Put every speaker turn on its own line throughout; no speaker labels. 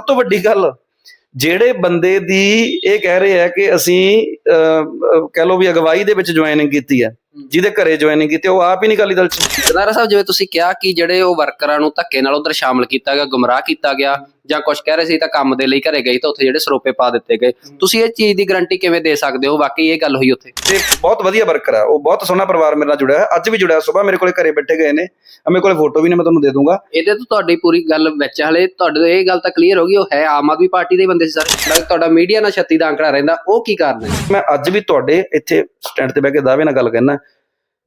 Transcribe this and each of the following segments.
ਸਭ ਤੋਂ ਵੱਡੀ ਗੱਲ ਜਿਹੜੇ ਬੰਦੇ ਦੀ ਇਹ ਕਹਿ ਰਹੇ ਆ ਕਿ ਅਸੀਂ ਅਹ, ਕਹਿ ਲਓ ਵੀ ਅਗਵਾਈ ਦੇ ਵਿੱਚ ਜੁਆਇਨਿੰਗ ਕੀਤੀ ਹੈ ਜਿਹਦੇ ਘਰੇ ਜੁਆਇਨਿੰਗ ਕੀਤੀ ਉਹ ਆਪ ਹੀ ਨਹੀਂ ਅਕਾਲੀ ਦਲ ਚ।
ਸਰਦਾਰਾ ਸਾਹਿਬ ਜਿਵੇਂ ਤੁਸੀਂ ਕਿਹਾ ਕਿ ਜਿਹੜੇ ਉਹ ਵਰਕਰਾਂ ਨੂੰ ਧੱਕੇ ਨਾਲ ਉਧਰ ਸ਼ਾਮਲ ਕੀਤਾ ਗਿਆ ਗੁੰਮਰਾਹ ਕੀਤਾ ਗਿਆ ਜਾਂ ਕੁਝ ਕਹਿ ਰਹੇ ਸੀ ਤਾਂ ਕੰਮ ਦੇ ਲਈ ਘਰੇ ਗਈ ਤਾਂ ਉੱਥੇ ਜਿਹੜੇ ਸਰੋਪੇ ਪਾ ਦਿੱਤੇ ਗਏ। ਤੁਸੀਂ ਇਹ ਚੀਜ਼ ਦੀ ਗਾਰੰਟੀ ਕਿਵੇਂ ਦੇ ਸਕਦੇ ਹੋ? ਵਾਕਈ ਇਹ ਗੱਲ ਹੋਈ ਉੱਥੇ?
ਤੇ ਬਹੁਤ ਵਧੀਆ ਵਰਕਰ ਆ। ਉਹ ਬਹੁਤ ਸੋਹਣਾ ਪਰਿਵਾਰ ਮੇਰੇ ਨਾਲ ਜੁੜਿਆ ਹੈ ਅੱਜ ਵੀ ਜੁੜਿਆ ਸਵੇਰ ਮੇਰੇ ਕੋਲੇ ਘਰੇ ਬੈਠੇ ਗਏ ਨੇ। ਮੇਰੇ ਕੋਲੇ ਫੋਟੋ ਵੀ ਨੇ ਮੈਂ ਤੁਹਾਨੂੰ ਦੇ ਦੂੰਗਾ।
ਇਹਦੇ ਤੋਂ ਤੁਹਾਡੀ ਪੂਰੀ ਗੱਲ ਵਿੱਚ ਹਲੇ ਤੁਹਾਡੇ ਇਹ ਗੱਲ ਤਾਂ ਕਲੀਅਰ ਹੋ ਗਈ ਉਹ ਹੈ ਆਮ ਆਦਮੀ ਪਾਰਟੀ ਦੇ ਬੰਦੇ ਸੀ ਸਾਰੇ। ਤੁਹਾਡਾ ਮੀਡੀਆ ਨਾਲ ਛੱਤੀ ਦਾ ਅੰਕੜਾ ਰਹਿੰਦਾ ਉਹ ਕੀ ਕਾਰਨ ਹੈ?
ਮੈਂ ਅੱਜ ਵੀ ਤੁਹਾਡੇ ਇੱਥੇ ਸਟੈਂਡ ਤੇ ਬਹਿ ਕੇ ਦਾਅਵੇ ਨਾਲ ਗੱਲ ਕਹਿਣਾ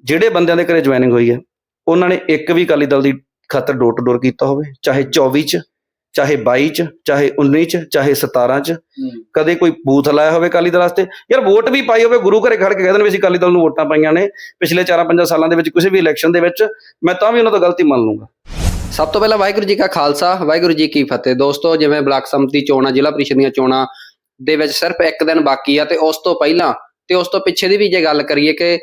ਜਿਹੜੇ ਬੰਦਿਆਂ ਦੇ ਘਰੇ ਜੁਆਇਨਿੰਗ ਹੋਈ ਹੈ ਉਹਨਾਂ ਨੇ ਇੱਕ ਵੀ ਅਕਾਲੀ ਦਲ ਦੀ ਖਾਤਰ ਡੋਰ ਟੂ ਡੋਰ ਕੀਤਾ ਹੋਵੇ ਚਾਹੇ 24 ਚ ਚਾਹੇ 22 ਚ ਚਾਹੇ 19 ਚ ਚਾਹੇ 17 ਚ ਕਦੇ ਕੋਈ ਬੂਥ ਲਾਇਆ ਹੋਵੇ ਅਕਾਲੀ ਦਲ ਵਾਸਤੇ। ਯਾਰ ਵੋਟ ਵੀ ਪਾਈ ਹੋਵੇ ਗੁਰੂ ਘਰੇ ਖੜ ਕੇ ਕਹਿ ਦੇਣ ਵੀ ਅਸੀਂ ਅਕਾਲੀ ਦਲ ਨੂੰ ਵੋਟਾਂ ਪਾਈਆਂ ਨੇ ਪਿਛਲੇ 4-5 ਸਾਲਾਂ ਦੇ ਵਿੱਚ ਕਿਸੇ ਵੀ ਇਲੈਕਸ਼ਨ ਦੇ ਵਿੱਚ ਮੈਂ ਤਾਂ ਵੀ ਉਹਨਾਂ ਤੋਂ ਗਲਤੀ ਮੰਨ ਲੂੰਗਾ
ਸਭ ਤੋਂ ਪਹਿਲਾਂ ਵਾਹਿਗੁਰੂ ਜੀ ਕਾ ਖਾਲਸਾ ਵਾਹਿਗੁਰੂ ਜੀ ਕੀ ਫਤਿਹ। ਦੋਸਤੋ ਜਿਵੇਂ ਬਲਾਕ ਸੰਮਤੀ ਚੋਣਾਂ ਜ਼ਿਲ੍ਹਾ ਪ੍ਰੀਸ਼ਦ ਦੀਆਂ ਚੋਣਾਂ ਦੇ ਵਿੱਚ ਸਿਰਫ ਇੱਕ ਦਿਨ ਬਾਕੀ ਆ ਤੇ ਉਸ ਤੋਂ ਪਹਿਲਾਂ ਤੇ ਉਸ ਤੋਂ ਪਿੱਛੇ ਦੀ ਵੀ ਜੇ ਗੱਲ ਕਰੀਏ ਕਿ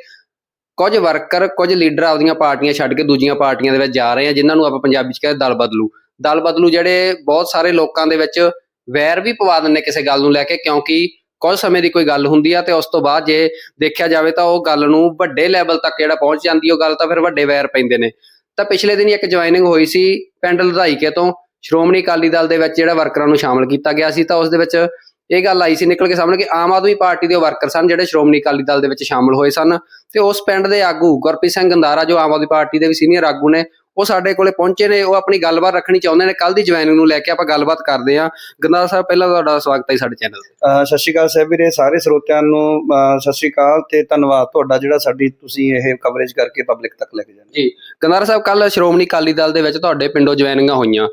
ਕੁਝ ਵਰਕਰ ਕੁਝ ਲੀਡਰ ਆਪਦੀਆਂ ਪਾਰਟੀਆਂ ਛੱਡ ਕੇ ਦੂਜੀਆਂ ਪਾਰਟੀਆਂ ਦੇ ਵਿੱਚ ਜਾ ਰਹੇ ਆ, ਜਿਨ੍ਹਾਂ ਨੂੰ ਆਪਾਂ ਪੰਜਾਬੀ ਚ ਕਹਿੰਦੇ ਦਲ ਬਦਲੂ। ਦਲ ਬਦਲੂ ਜਿਹੜੇ ਬਹੁਤ ਸਾਰੇ ਲੋਕਾਂ ਦੇ ਵਿੱਚ ਵੈਰ ਵੀ ਪਵਾ ਦਿੰਦੇ ਕਿਸੇ ਗੱਲ ਨੂੰ ਲੈ ਕੇ, ਕਿਉਂਕਿ ਕੁਝ ਸਮੇਂ ਦੀ ਕੋਈ ਗੱਲ ਹੁੰਦੀ ਆ ਤੇ ਉਸ ਤੋਂ ਬਾਅਦ ਜੇ ਦੇਖਿਆ ਜਾਵੇ ਤਾਂ ਉਹ ਗੱਲ ਨੂੰ ਵੱਡੇ ਲੈਵਲ ਤੱਕ ਜਿਹੜਾ ਪਹੁੰਚ ਜਾਂਦੀ ਉਹ ਗੱਲ ਤਾਂ ਫਿਰ ਵੱਡੇ ਵੈਰ ਪੈਂਦੇ ਨੇ। ਤਾਂ ਪਿਛਲੇ ਦਿਨ ਇੱਕ ਜੁਆਇਨਿੰਗ ਹੋਈ ਸੀ ਪਿੰਡ ਲਧਾਈਕੇ ਤੋਂ, ਸ਼੍ਰੋਮਣੀ ਅਕਾਲੀ ਦਲ ਦੇ ਵਿੱਚ ਜਿਹੜਾ ਵਰਕਰਾਂ ਨੂੰ ਸ਼ਾਮਲ ਕੀਤਾ ਗਿਆ ਸੀ, ਤਾਂ ਉਸ ਦੇ ਵਿੱਚ ਇਹ ਗੱਲ ਆਈ ਸੀ ਨਿਕਲ ਕੇ ਸਾਹਮਣੇ ਕਿ ਆਮ ਆਦਮੀ ਪਾਰਟੀ ਦੇ ਵਰਕਰ ਸਨ ਜਿਹੜੇ ਸ਼੍ਰੋਮਣੀ ਅਕਾਲੀ ਦਲ ਦੇ ਵਿੱਚ ਸ਼ਾਮਲ ਹੋਏ ਸਨ ਤੇ ਉਸ ਪਿੰਡ ਦੇ ਆਗੂ ਗੁਰਪ੍ਰੀਤ ਸਿੰਘ ਗੰਦਾਰਾ ਜੋ ਆਮ ਆਦਮੀ ਪਾਰਟੀ ਦੇ ਵੀ ਸੀਨੀਅਰ ਆਗੂ ਨੇ ਉਹ ਸਾਡੇ ਕੋਲੇ ਪਹੁੰਚੇ ਨੇ ਉਹ ਆਪਣੀ ਗੱਲਬਾਤ ਰੱਖਣੀ ਚਾਹੁੰਦੇ ਨੇ। ਕੱਲ ਦੀ ਜੁਆਇਨਿੰਗ ਨੂੰ ਲੈ ਕੇ ਆਪਾਂ ਗੱਲਬਾਤ ਕਰਦੇ ਹਾਂ। ਗੰਦਾਰਾ ਸਾਹਿਬ ਪਹਿਲਾਂ ਤੁਹਾਡਾ ਸਵਾਗਤ ਹੈ ਸਾਡੇ ਚੈਨਲ ਤੇ।
ਸਤਿ ਸ਼੍ਰੀ ਅਕਾਲ ਸਾਹਿਬ ਵੀਰੇ ਸਾਰੇ ਸਰੋਤਿਆਂ ਨੂੰ ਸਤਿ ਸ਼੍ਰੀ ਅਕਾਲ ਤੇ ਧੰਨਵਾਦ ਤੁਹਾਡਾ ਜਿਹੜਾ ਸਾਡੀ ਤੁਸੀਂ ਇਹ ਕਵਰੇਜ ਕਰਕੇ ਪਬਲਿਕ ਤੱਕ ਲੈ ਕੇ ਜਾਂਦੇ
ਜੀ ਗੰਦਾਰਾ ਸਾਹਿਬ ਕੱਲ ਸ਼੍ਰੋਮਣੀ ਅਕਾਲੀ ਦਲ ਦੇ ਵਿੱਚ ਤੁਹਾਡੇ ਪਿੰਡੋਂ ਜੁਆਇਨਿੰਗਾਂ ਹੋਈਆਂ।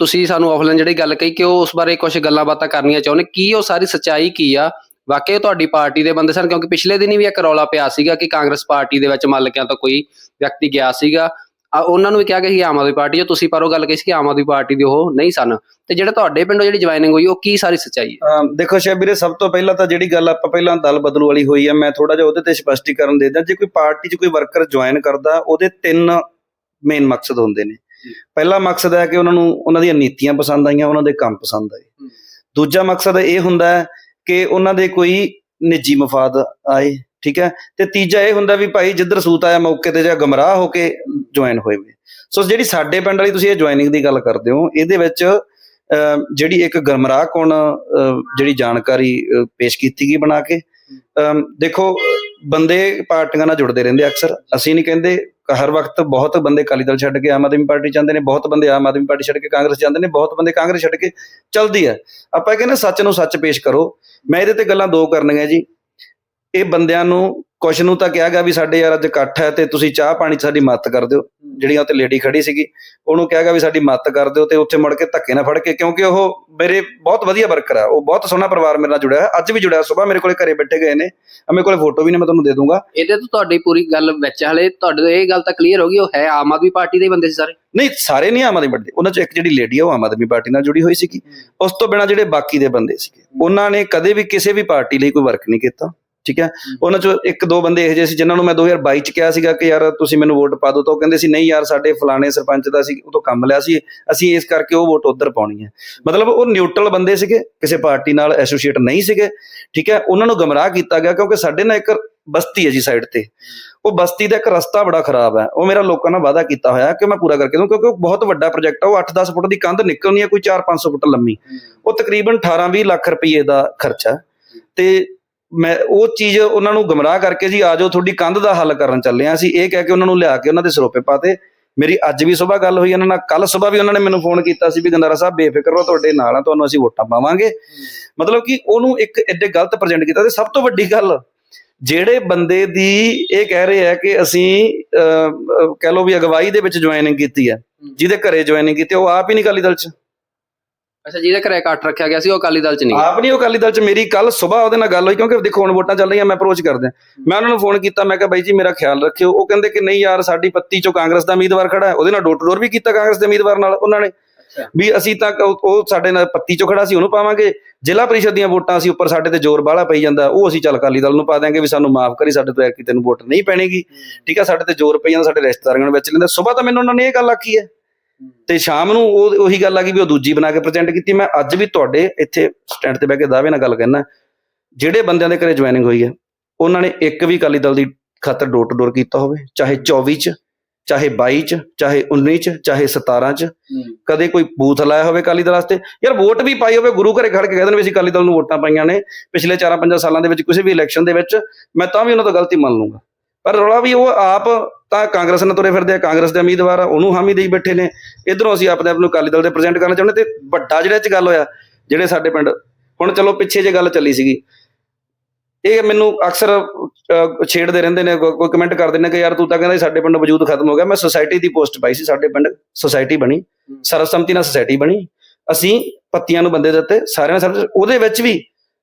ਤੁਸੀਂ ਸਾਨੂੰ ਆਫਲਾਈਨ ਜਿਹੜੀ ਗੱਲ ਕਹੀ ਕਿ ਉਹ ਉਸ ਬਾਰੇ ਕੁਝ ਗੱਲਾਂ ਬਾਤਾਂ ਕਰਨੀਆਂ ਚਾਹੁੰਦੇ, ਕੀ ਉਹ ਸਾਰੀ ਸੱਚਾਈ ਕੀ ਆ? ਵਾਕਈ ਤੁਹਾਡੀ ਪਾਰਟੀ ਦੇ ਬੰਦੇ ਸਨ, ਕਿਉਂਕਿ ਪਿਛਲੇ ਦਿਨੀ ਵੀ ਇੱਕ ਰੌਲਾ ਪਿਆ ਸੀਗਾ ਕਿ ਕਾਂਗਰਸ ਪਾਰਟੀ ਦੇ ਵਿੱਚ ਮਾਲਕਿਆਂ ਤੋਂ ਕੋਈ ਵਿਅਕਤੀ ਗਿਆ ਸੀਗਾ। ਉਹਨਾਂ ਨੂੰ ਵੀ ਕਿਹਾ ਗਿਆ ਸੀ, ਆਮ ਆਦਮੀ ਪਾਰਟੀ ਜੋ ਤੁਸੀਂ ਪਰ ਉਹ ਗੱਲ ਕਹੀ ਸੀ ਕਿ ਆਮ ਆਦਮੀ ਪਾਰਟੀ ਦੇ ਉਹ ਨਹੀਂ ਸਨ। ਤੇ ਜਿਹੜਾ ਤੁਹਾਡੇ ਪਿੰਡੋਂ ਜਿਹੜੀ ਜੁਆਇਨਿੰਗ ਹੋਈ, ਉਹ ਕੀ ਸਾਰੀ ਸੱਚਾਈ ਹੈ
ਦੇਖੋ ਸ਼ਾਇਦ ਵੀਰੇ, ਸਭ ਤੋਂ ਪਹਿਲਾਂ ਤਾਂ ਜਿਹੜੀ ਗੱਲ ਆਪਾਂ ਪਹਿਲਾਂ ਦਲ ਬਦਲੂ ਵਾਲੀ ਹੋਈ ਆ, ਮੈਂ ਥੋੜਾ ਜਿਹਾ ਉਹਦੇ ਤੇ ਸਪਸ਼ਟੀਕਰਨ ਦੇ ਦਾਂ ਜੇ ਕੋਈ ਪਾਰਟੀ 'ਚ ਕੋਈ ਵਰਕਰ ਜੁਆਇਨ ਕਰਦਾ, ਉਹਦੇ ਤਿੰਨ ਮੇਨ ਮਕਸਦ ਹੁੰਦੇ ਨੇ। ਪਹਿਲਾ ਮਕਸਦ ਹੈ ਕਿ ਉਹਨਾਂ ਨੂੰ ਉਹਨਾਂ ਦੀਆਂ ਨੀਤੀਆਂ ਪਸੰਦ ਆਈਆਂ ਉਹਨਾਂ ਦੇ ਕੰਮ ਪਸੰਦ ਆਏ। ਦੂਜਾ ਮਕਸਦ ਇਹ ਹੁੰਦਾ ਹੈ ਕਿ ਉਹਨਾਂ ਦੇ ਕੋਈ ਨਿੱਜੀ ਮਫਾਦ ਆਏ ਠੀਕ ਹੈ? ਤੇ ਤੀਜਾ ਇਹ ਹੁੰਦਾ ਵੀ ਭਾਈ ਜਿੱਧਰ ਸੂਤ ਆਇਆ ਮੌਕੇ ਤੇ ਜਾਂ ਗਮਰਾਹ ਹੋ ਕੇ ਜੁਆਇਨ ਹੋਏ ਵੇ। ਸੋ ਜਿਹੜੀ ਸਾਡੇ ਪਿੰਡ ਵਾਲੀ ਤੁਸੀਂ ਇਹ ਜੁਆਇਨਿੰਗ ਦੀ ਗੱਲ ਕਰਦੇ ਹੋ ਇਹਦੇ ਵਿੱਚ ਜਿਹੜੀ ਇੱਕ ਗਮਰਾਹ ਕੋਣ ਜਿਹੜੀ ਜਾਣਕਾਰੀ ਪੇਸ਼ ਕੀਤੀ ਗਈ ਬਣਾ ਕੇ ਦੇਖੋ, ਬੰਦੇ ਪਾਰਟੀਆਂ ਨਾਲ ਜੁੜਦੇ ਰਹਿੰਦੇ ਅਕਸਰ। ਅਸੀਂ ਨਹੀਂ ਕਹਿੰਦੇ ਹਰ ਵਕਤ ਬਹੁਤ ਬੰਦੇ ਅਕਾਲੀ ਦਲ ਛੱਡ ਕੇ ਆਮ ਆਦਮੀ ਪਾਰਟੀ ਜਾਂਦੇ ਨੇ, ਬਹੁਤ ਬੰਦੇ ਆਮ ਆਦਮੀ ਪਾਰਟੀ ਛੱਡ ਕੇ ਕਾਂਗਰਸ ਜਾਂਦੇ ਨੇ, ਬਹੁਤ ਬੰਦੇ ਕਾਂਗਰਸ ਛੱਡ ਕੇ ਚਲਦੀ ਹੈ। ਆਪਾਂ ਕਹਿੰਦੇ ਸੱਚ ਨੂੰ ਸੱਚ ਪੇਸ਼ ਕਰੋ। ਮੈਂ ਇਹਦੇ ਤੇ ਗੱਲਾਂ ਦੋ ਕਰਨੀਆਂ ਜੀ। ਇਹ ਬੰਦਿਆਂ ਨੂੰ ਕੁਛ ਨੂੰ ਤਾਂ ਕਿਹਾ ਗਿਆ ਵੀ ਸਾਡੇ ਯਾਰ ਅੱਜ ਇਕੱਠ ਹੈ ਤੇ ਤੁਸੀਂ ਚਾਹ ਪਾਣੀ 'ਚ ਸਾਡੀ ਮਦਦ ਕਰ ਦਿਓ। ਜਿਹੜੀਆਂ ਉੱਤੇ ਲੇਡੀ ਖੜੀ ਸੀਗੀ ਉਹਨੂੰ ਕਿਹਾ ਗਿਆ ਵੀ ਸਾਡੀ ਮਦਦ ਕਰ ਦਿਓ ਤੇ ਉੱਥੇ ਮੁੜ ਕੇ ਧੱਕੇ ਨਾ ਫੜ ਕੇ ਕਿਉਂਕਿ ਉਹ ਮੇਰੇ ਬਹੁਤ ਵਧੀਆ ਵਰਕਰ ਆ ਉਹ ਬਹੁਤ ਸੋਹਣਾ ਪਰਿਵਾਰ ਮੇਰੇ ਨਾਲ ਜੁੜਿਆ ਹੈ ਅੱਜ ਵੀ ਜੁੜਿਆ ਸਵੇਰ ਮੇਰੇ ਕੋਲੇ ਘਰੇ ਬੈਠੇ ਗਏ ਨੇ ਆ ਮੇਰੇ ਕੋਲੇ ਫੋਟੋ ਵੀ ਨੇ ਮੈਂ ਤੁਹਾਨੂੰ ਦੇ ਦੂੰਗਾ।
ਇਹਦੇ ਤੋਂ ਤੁਹਾਡੀ ਪੂਰੀ ਗੱਲ ਵਿੱਚ ਹਲੇ ਤੁਹਾਡੇ ਇਹ ਗੱਲ ਤਾਂ ਕਲੀਅਰ ਹੋ ਗਈ ਉਹ ਹੈ ਆਮ ਆਦਮੀ ਪਾਰਟੀ ਦੇ ਹੀ ਬੰਦੇ ਸੀ ਸਾਰੇ।
ਨਹੀਂ ਸਾਰੇ ਨਹੀਂ ਆਮ ਆਦਮੀ ਪਾਰਟੀ। ਉਹਨਾਂ 'ਚ ਇੱਕ ਜਿਹੜੀ ਲੇਡੀ ਆ ਉਹ ਆਮ ਆਦਮੀ ਪਾਰਟੀ ਨਾਲ ਜੁੜੀ ਹੋਈ ਸੀਗੀ। ਉਸ ਤੋਂ ਬਿਨਾਂ ਜਿਹੜੇ ਬਾਕੀ ਦੇ ਬੰਦੇ ਸੀਗੇ ਉਹਨਾਂ ਨੇ ਕਦੇ ਵੀ ਕਿਸੇ ਵੀ ਪਾਰਟੀ ਲਈ ਕੋਈ ਵਰਕ ਨਹੀਂ ਕੀਤਾ। ਠੀਕ ਹੈ? ਉਹਨਾਂ 'ਚੋਂ ਇੱਕ ਦੋ ਬੰਦੇ ਇਹੋ ਜਿਹੇ ਸੀ ਜਿਨ੍ਹਾਂ ਨੂੰ ਮੈਂ 2022 'ਚ ਕਿਹਾ ਸੀਗਾ ਕਿ ਯਾਰ ਤੁਸੀਂ ਮੈਨੂੰ ਵੋਟ ਪਾ ਦਿਓ ਤਾਂ ਉਹ ਕਹਿੰਦੇ ਸੀ ਨਹੀਂ ਯਾਰ ਸਾਡੇ ਫਲਾਣੇ ਸਰਪੰਚ ਦਾ ਸੀ ਉਹ ਤੋਂ ਕੰਮ ਲਿਆ ਸੀ ਅਸੀਂ ਇਸ ਕਰਕੇ ਉਹ ਵੋਟ ਉਧਰ ਪਾਉਣੀ ਹੈ। ਮਤਲਬ ਉਹ ਨਿਊਟਰਲ ਬੰਦੇ ਸੀਗੇ ਕਿਸੇ ਪਾਰਟੀ ਨਾਲ ਐਸੋਸੀਏਟ ਨਹੀਂ ਸੀਗੇ ਠੀਕ ਹੈ? ਉਹਨਾਂ ਨੂੰ ਗਮਰਾਹ ਕੀਤਾ ਗਿਆ ਕਿਉਂਕਿ ਸਾਡੇ ਨਾਲ ਇੱਕ ਬਸਤੀ ਹੈ ਜੀ ਸਾਈਡ ਤੇ। ਉਹ ਬਸਤੀ ਦਾ ਇੱਕ ਰਸਤਾ ਬੜਾ ਖਰਾਬ ਹੈ। ਉਹ ਮੇਰਾ ਲੋਕਾਂ ਨਾਲ ਵਾਅਦਾ ਕੀਤਾ ਹੋਇਆ ਕਿ ਮੈਂ ਪੂਰਾ ਕਰਕੇ ਦੂੰ ਕਿਉਂਕਿ ਉਹ ਬਹੁਤ ਵੱਡਾ ਪ੍ਰੋਜੈਕਟ ਹੈ ਉਹ 8-10 ਫੁੱਟ ਦੀ ਕੰਧ ਨਿਕਲਣੀ ਹੈ ਕੋਈ 4-500 ਫੁੱਟ ਲੰਮੀ। ਉਹ ਤਕਰੀਬਨ 18-20 ਲੱਖ ਰੁਪਏ ਦਾ ਖਰਚਾ। ਤੇ ਮੈਂ ਉਹ ਚੀਜ਼ ਉਹਨਾਂ ਨੂੰ ਗਮਰਾਹ ਕਰਕੇ ਜੀ ਆਜੋ ਤੁਹਾਡੀ ਕੰਧ ਦਾ ਹੱਲ ਕਰਨ ਚੱਲੇ ਆ ਅਸੀਂ। ਇਹ ਕਹਿ ਕੇ ਉਹਨਾਂ ਨੂੰ ਲਿਆ ਕੇ ਉਹਨਾਂ ਦੇ ਸਰੋਪੇ ਪਾਤੇ ਮੇਰੀ ਅੱਜ ਵੀ ਸਵੇਰ ਗੱਲ ਹੋਈ ਉਹਨਾਂ ਨਾਲ ਕੱਲ ਸਵੇਰ ਵੀ ਉਹਨਾਂ ਨੇ ਮੈਨੂੰ ਫੋਨ ਕੀਤਾ ਸੀ ਵੀ ਗੰਦਾਰਾ ਸਾਹਿਬ ਬੇਫਿਕਰ ਰਹੋ ਤੁਹਾਡੇ ਨਾਲ ਆ ਤੁਹਾਨੂੰ ਅਸੀਂ ਵੋਟਾਂ ਪਾਵਾਂਗੇ। ਮਤਲਬ ਕਿ ਉਹਨੂੰ ਇੱਕ ਐਡੇ ਗਲਤ ਪ੍ਰੈਜ਼ੈਂਟ ਕੀਤਾ ਤੇ ਸਭ ਤੋਂ ਵੱਡੀ ਗੱਲ ਜਿਹੜੇ ਬੰਦੇ ਦੀ ਇਹ ਕਹਿ ਰਹੇ ਆ ਕਿ ਅਸੀਂ ਅਹ, ਕਹਿ ਲਓ ਵੀ ਅਗਵਾਈ ਦੇ ਵਿੱਚ ਜੁਆਇਨਿੰਗ ਕੀਤੀ ਹੈ ਜਿਹਦੇ ਘਰੇ ਜੁਆਇਨਿੰਗ ਕੀਤੀ ਉਹ ਆਪ ਹੀ ਨਹੀਂ ਅਕਾਲੀ ਦਲ ਚ।
ਅੱਛਾ ਜਿਹਦੇ ਘਰੇ ਇਕੱਠ ਰੱਖਿਆ ਗਿਆ ਸੀ ਉਹ ਅਕਾਲੀ ਦਲ ਚ ਨਹੀਂ
ਆਪ ਨਹੀਂ ਉਹ ਅਕਾਲੀ ਦਲ ਚ ਮੇਰੀ ਕੱਲ ਸਵੇਰ ਉਹਦੇ ਨਾਲ ਗੱਲ ਹੋਈ ਕਿਉਂਕਿ ਦੇਖੋ ਹੁਣ ਵੋਟਾਂ ਚੱਲ ਰਹੀਆਂ ਮੈਂ ਅਪਰੋਚ ਕਰਦਾ। ਮੈਂ ਉਹਨਾਂ ਨੂੰ ਫੋਨ ਕੀਤਾ ਮੈਂ ਕਿਹਾ ਬਾਈ ਜੀ ਮੇਰਾ ਖਿਆਲ ਰੱਖਿਓ। ਉਹ ਕਹਿੰਦੇ ਕਿ ਨਹੀਂ ਯਾਰ ਸਾਡੀ ਪੱਤੀ ਚੋਂ ਕਾਂਗਰਸ ਦਾ ਉਮੀਦਵਾਰ ਖੜਾ ਹੈ। ਉਹਦੇ ਨਾਲ ਡੋਰ ਟੂ ਡੋਰ ਵੀ ਕੀਤਾ ਕਾਂਗਰਸ ਦੇ ਉਮੀਦਵਾਰ ਨਾਲ ਉਹਨਾਂ ਨੇ। ਵੀ ਅਸੀਂ ਤਾਂ ਉਹ ਉਹ ਸਾਡੇ ਨਾਲ ਪੱਤੀ ਚੋਂ ਖੜਾ ਸੀ ਉਹਨੂੰ ਪਾਵਾਂਗੇ। ਜ਼ਿਲ੍ਹਾ ਪ੍ਰੀਸ਼ਦ ਦੀਆਂ ਵੋਟਾਂ ਅਸੀਂ ਉੱਪਰ ਸਾਡੇ ਤੇ ਜ਼ੋਰ ਬਾਹਲਾ ਪਈ ਜਾਂਦਾ ਉਹ ਅਸੀਂ ਚੱਲ ਅਕਾਲੀ ਦਲ ਨੂੰ ਪਾ ਦਿਆਂਗੇ ਵੀ ਸਾਨੂੰ ਮਾਫ ਕਰੀ ਸਾਡੇ ਤੋਂ ਐਕੀ ਤੈਨੂੰ ਵੋਟ ਨਹੀਂ ਪੈਣੇਗੀ। ਠੀਕ ਹੈ ਸਾਡੇ ਤੇ ਜ਼ੋਰ ਪਈ ਜਾਂਦਾ ਸਾਡੇ ਰਿਸ਼ਤੇਦਾਰਾਂ ਵਿੱਚ ਲੈਂਦੇ। ਸਵੇਰ ਤਾਂ ਮੈਨੂੰ ਉਹਨਾਂ ਨੇ ਇਹ ਗੱਲ ਆਖੀ ਹੈ। ਤੇ ਸ਼ਾਮ ਨੂੰ ਉਹ ਉਹੀ ਗੱਲ ਆ ਗਈ ਵੀ ਉਹ ਦੂਜੀ ਬਣਾ ਕੇ ਪ੍ਰੈਜ਼ੈਂਟ ਕੀਤੀ। ਮੈਂ ਅੱਜ ਵੀ ਤੁਹਾਡੇ ਇੱਥੇ ਸਟੈਂਡ ਤੇ ਬਹਿ ਕੇ ਦਾਅਵੇ ਨਾਲ ਗੱਲ ਕਹਿਣਾ ਜਿਹੜੇ ਬੰਦਿਆਂ ਦੇ ਘਰੇ ਜੁਆਇਨਿੰਗ ਹੋਈ ਹੈ ਉਹਨਾਂ ਨੇ ਇੱਕ ਵੀ ਅਕਾਲੀ ਦਲ ਦੀ ਖਾਤਰ ਡੋਰ ਟੂ ਡੋਰ ਕੀਤਾ ਹੋਵੇ ਚਾਹੇ 24 ਚ ਚਾਹੇ 22 ਚ ਚਾਹੇ 19 ਚ ਚਾਹੇ 17 ਚ। ਕਦੇ ਕੋਈ ਬੂਥ ਲਾਇਆ ਹੋਵੇ ਅਕਾਲੀ ਦਲ ਵਾਸਤੇ। ਯਾਰ ਵੋਟ ਵੀ ਪਾਈ ਹੋਵੇ ਗੁਰੂ ਘਰੇ ਖੜ ਕੇ ਕਹਿੰਦੇ ਨੇ ਵੀ ਅਸੀਂ ਅਕਾਲੀ ਦਲ ਨੂੰ ਵੋਟਾਂ ਪਾਈਆਂ ਨੇ। ਪਿਛਲੇ 4-5 ਸਾਲਾਂ ਦੇ ਵਿੱਚ ਕਿਸੇ ਵੀ ਇਲੈਕਸ਼ਨ ਦੇ ਵਿੱਚ ਮੈਂ ਤਾਂ ਵੀ ਉਹਨਾਂ ਤੋਂ ਗਲਤੀ ਮੰਨ ਲੂੰਗਾ ਪਰ ਰੌਲਾ ਵੀ ਉਹ ਆਪ ਤਾਂ ਕਾਂਗਰਸ ਨਾਲ ਤੁਰੇ ਫਿਰਦੇ ਆ ਕਾਂਗਰਸ ਦੇ ਉਮੀਦਵਾਰ ਆ ਉਹਨੂੰ ਹਾਮੀ ਦੇਈ ਬੈਠੇ ਨੇ। ਇਧਰੋਂ ਅਸੀਂ ਆਪਣੇ ਆਪ ਨੂੰ ਅਕਾਲੀ ਦਲ ਦੇ ਪ੍ਰੈਜ਼ੈਂਟ ਕਰਨਾ ਚਾਹੁੰਦੇ ਤੇ ਵੱਡਾ ਜਿਹੜਾ ਚ ਗੱਲ ਹੋਇਆ ਜਿਹੜੇ ਸਾਡੇ ਪਿੰਡ ਹੁਣ ਚਲੋ ਪਿੱਛੇ ਜੇ ਗੱਲ ਚੱਲੀ ਸੀਗੀ। ਇਹ ਮੈਨੂੰ ਅਕਸਰ ਛੇੜਦੇ ਰਹਿੰਦੇ ਨੇ ਕੋਈ ਕਮੈਂਟ ਕਰਦੇ ਨੇ ਕਿ ਯਾਰ ਤੂੰ ਤਾਂ ਕਹਿੰਦਾ ਸਾਡੇ ਪਿੰਡ ਵਜੂਦ ਖਤਮ ਹੋ ਗਿਆ। ਮੈਂ ਸੁਸਾਇਟੀ ਦੀ ਪੋਸਟ ਪਾਈ ਸੀ ਸਾਡੇ ਪਿੰਡ ਸੁਸਾਇਟੀ ਬਣੀ ਸਰਵਸੰਮਤੀ ਨਾਲ ਸੁਸਾਇਟੀ ਬਣੀ। ਅਸੀਂ ਪੱਤੀਆਂ ਨੂੰ ਬੰਦੇ ਦਿੱਤੇ ਸਾਰਿਆਂ ਨੇ ਸਰਵ ਉਹਦੇ ਵਿੱਚ ਵੀ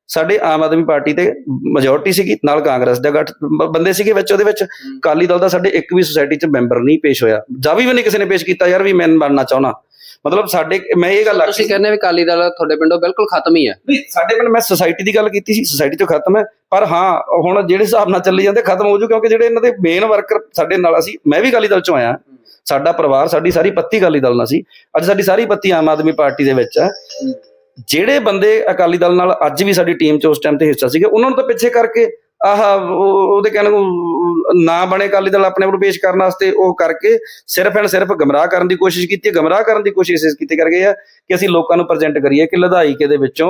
ਸਾਡੇ ਆਮ ਆਦਮੀ ਪਾਰਟੀ ਤੇ ਮੈਜੋਰਟੀ ਸੀਗੀ ਨਾਲ ਕਾਂਗਰਸ ਦਾ ਗੱਠ ਬੰਦੇ ਸੀਗੇ ਵਿੱਚ ਉਹਦੇ ਵਿੱਚ ਅਕਾਲੀ ਦਲ ਦਾ ਸਾਡੇ ਇੱਕ ਵੀ ਸੁਸਾਇਟੀ 'ਚ ਮੈਂਬਰ ਨਹੀਂ ਪੇਸ਼ ਹੋਇਆ। ਜਾਵੀ ਵੀ ਨਹੀਂ ਕਿਸੇ ਨੇ ਪੇਸ਼ ਕੀਤਾ ਯਾਰ ਵੀ ਮੈਂ ਬਣਨਾ ਚਾਹੁੰਦਾ। ਮਤਲਬ ਸਾਡੇ ਮੈਂ ਇਹ ਗੱਲ
ਤੁਸੀਂ ਕਹਿੰਦੇ ਵੀ ਅਕਾਲੀ ਦਲ ਤੁਹਾਡੇ ਪਿੰਡੋਂ ਬਿਲਕੁਲ ਖਤਮ ਹੀ ਹੈ।
ਨਹੀਂ ਸਾਡੇ ਪਿੰਡ ਮੈਂ ਸੁਸਾਇਟੀ ਦੀ ਗੱਲ ਕੀਤੀ ਸੀ ਸੁਸਾਇਟੀ ਤੋਂ ਖਤਮ ਹੈ। ਪਰ ਹਾਂ ਹੁਣ ਜਿਹੜੇ ਹਿਸਾਬ ਨਾਲ ਚੱਲੀ ਜਾਂਦੇ ਖਤਮ ਹੋ ਜੂ ਕਿਉਂਕਿ ਜਿਹੜੇ ਇਹਨਾਂ ਦੇ ਮੇਨ ਵਰਕਰ ਸਾਡੇ ਨਾਲ ਅਸੀਂ ਮੈਂ ਵੀ ਅਕਾਲੀ ਦਲ ਚੋਂ ਆਇਆ। ਸਾਡਾ ਪਰਿਵਾਰ ਸਾਡੀ ਸਾਰੀ ਪੱਤੀ ਅਕਾਲੀ ਦਲ ਨਾਲ ਸੀ। ਅੱਜ ਸਾਡੀ ਸਾਰੀ ਪੱਤੀ ਆਮ ਆਦਮੀ ਪਾਰਟੀ ਦੇ ਵਿੱਚ ਹੈ। ਜਿਹੜੇ ਬੰਦੇ ਅਕਾਲੀ ਦਲ ਨਾਲ ਅੱਜ ਵੀ ਸਾਡੀ ਟੀਮ 'ਚ ਉਸ ਟਾਈਮ ਤੇ ਹਿੱਸਾ ਸੀਗੇ, ਉਹਨਾਂ ਨੂੰ ਤਾਂ ਪਿੱਛੇ ਕਰਕੇ ਆਹ ਉਹ- ਉਹਦੇ ਕਹਿਣ ਨਾ ਬਣੇ ਅਕਾਲੀ ਦਲ ਆਪਣੇ ਆਪ ਨੂੰ ਪੇਸ਼ ਕਰਨ ਵਾਸਤੇ, ਉਹ ਕਰਕੇ ਸਿਰਫ ਐਂਡ ਸਿਰਫ ਗਮਰਾਹ ਕਰਨ ਦੀ ਕੋਸ਼ਿਸ਼ ਕੀਤੀ ਗਮਰਾਹ ਕਰਨ ਦੀ ਕੋਸ਼ਿਸ਼ ਇਸ ਕੀਤੀ ਕਰ ਗਏ ਆ ਕਿ ਅਸੀਂ ਲੋਕਾਂ ਨੂੰ ਪ੍ਰੈਜ਼ੈਂਟ ਕਰੀਏ ਕਿ ਲਧਾਈਕੇ ਦੇ ਵਿੱਚੋਂ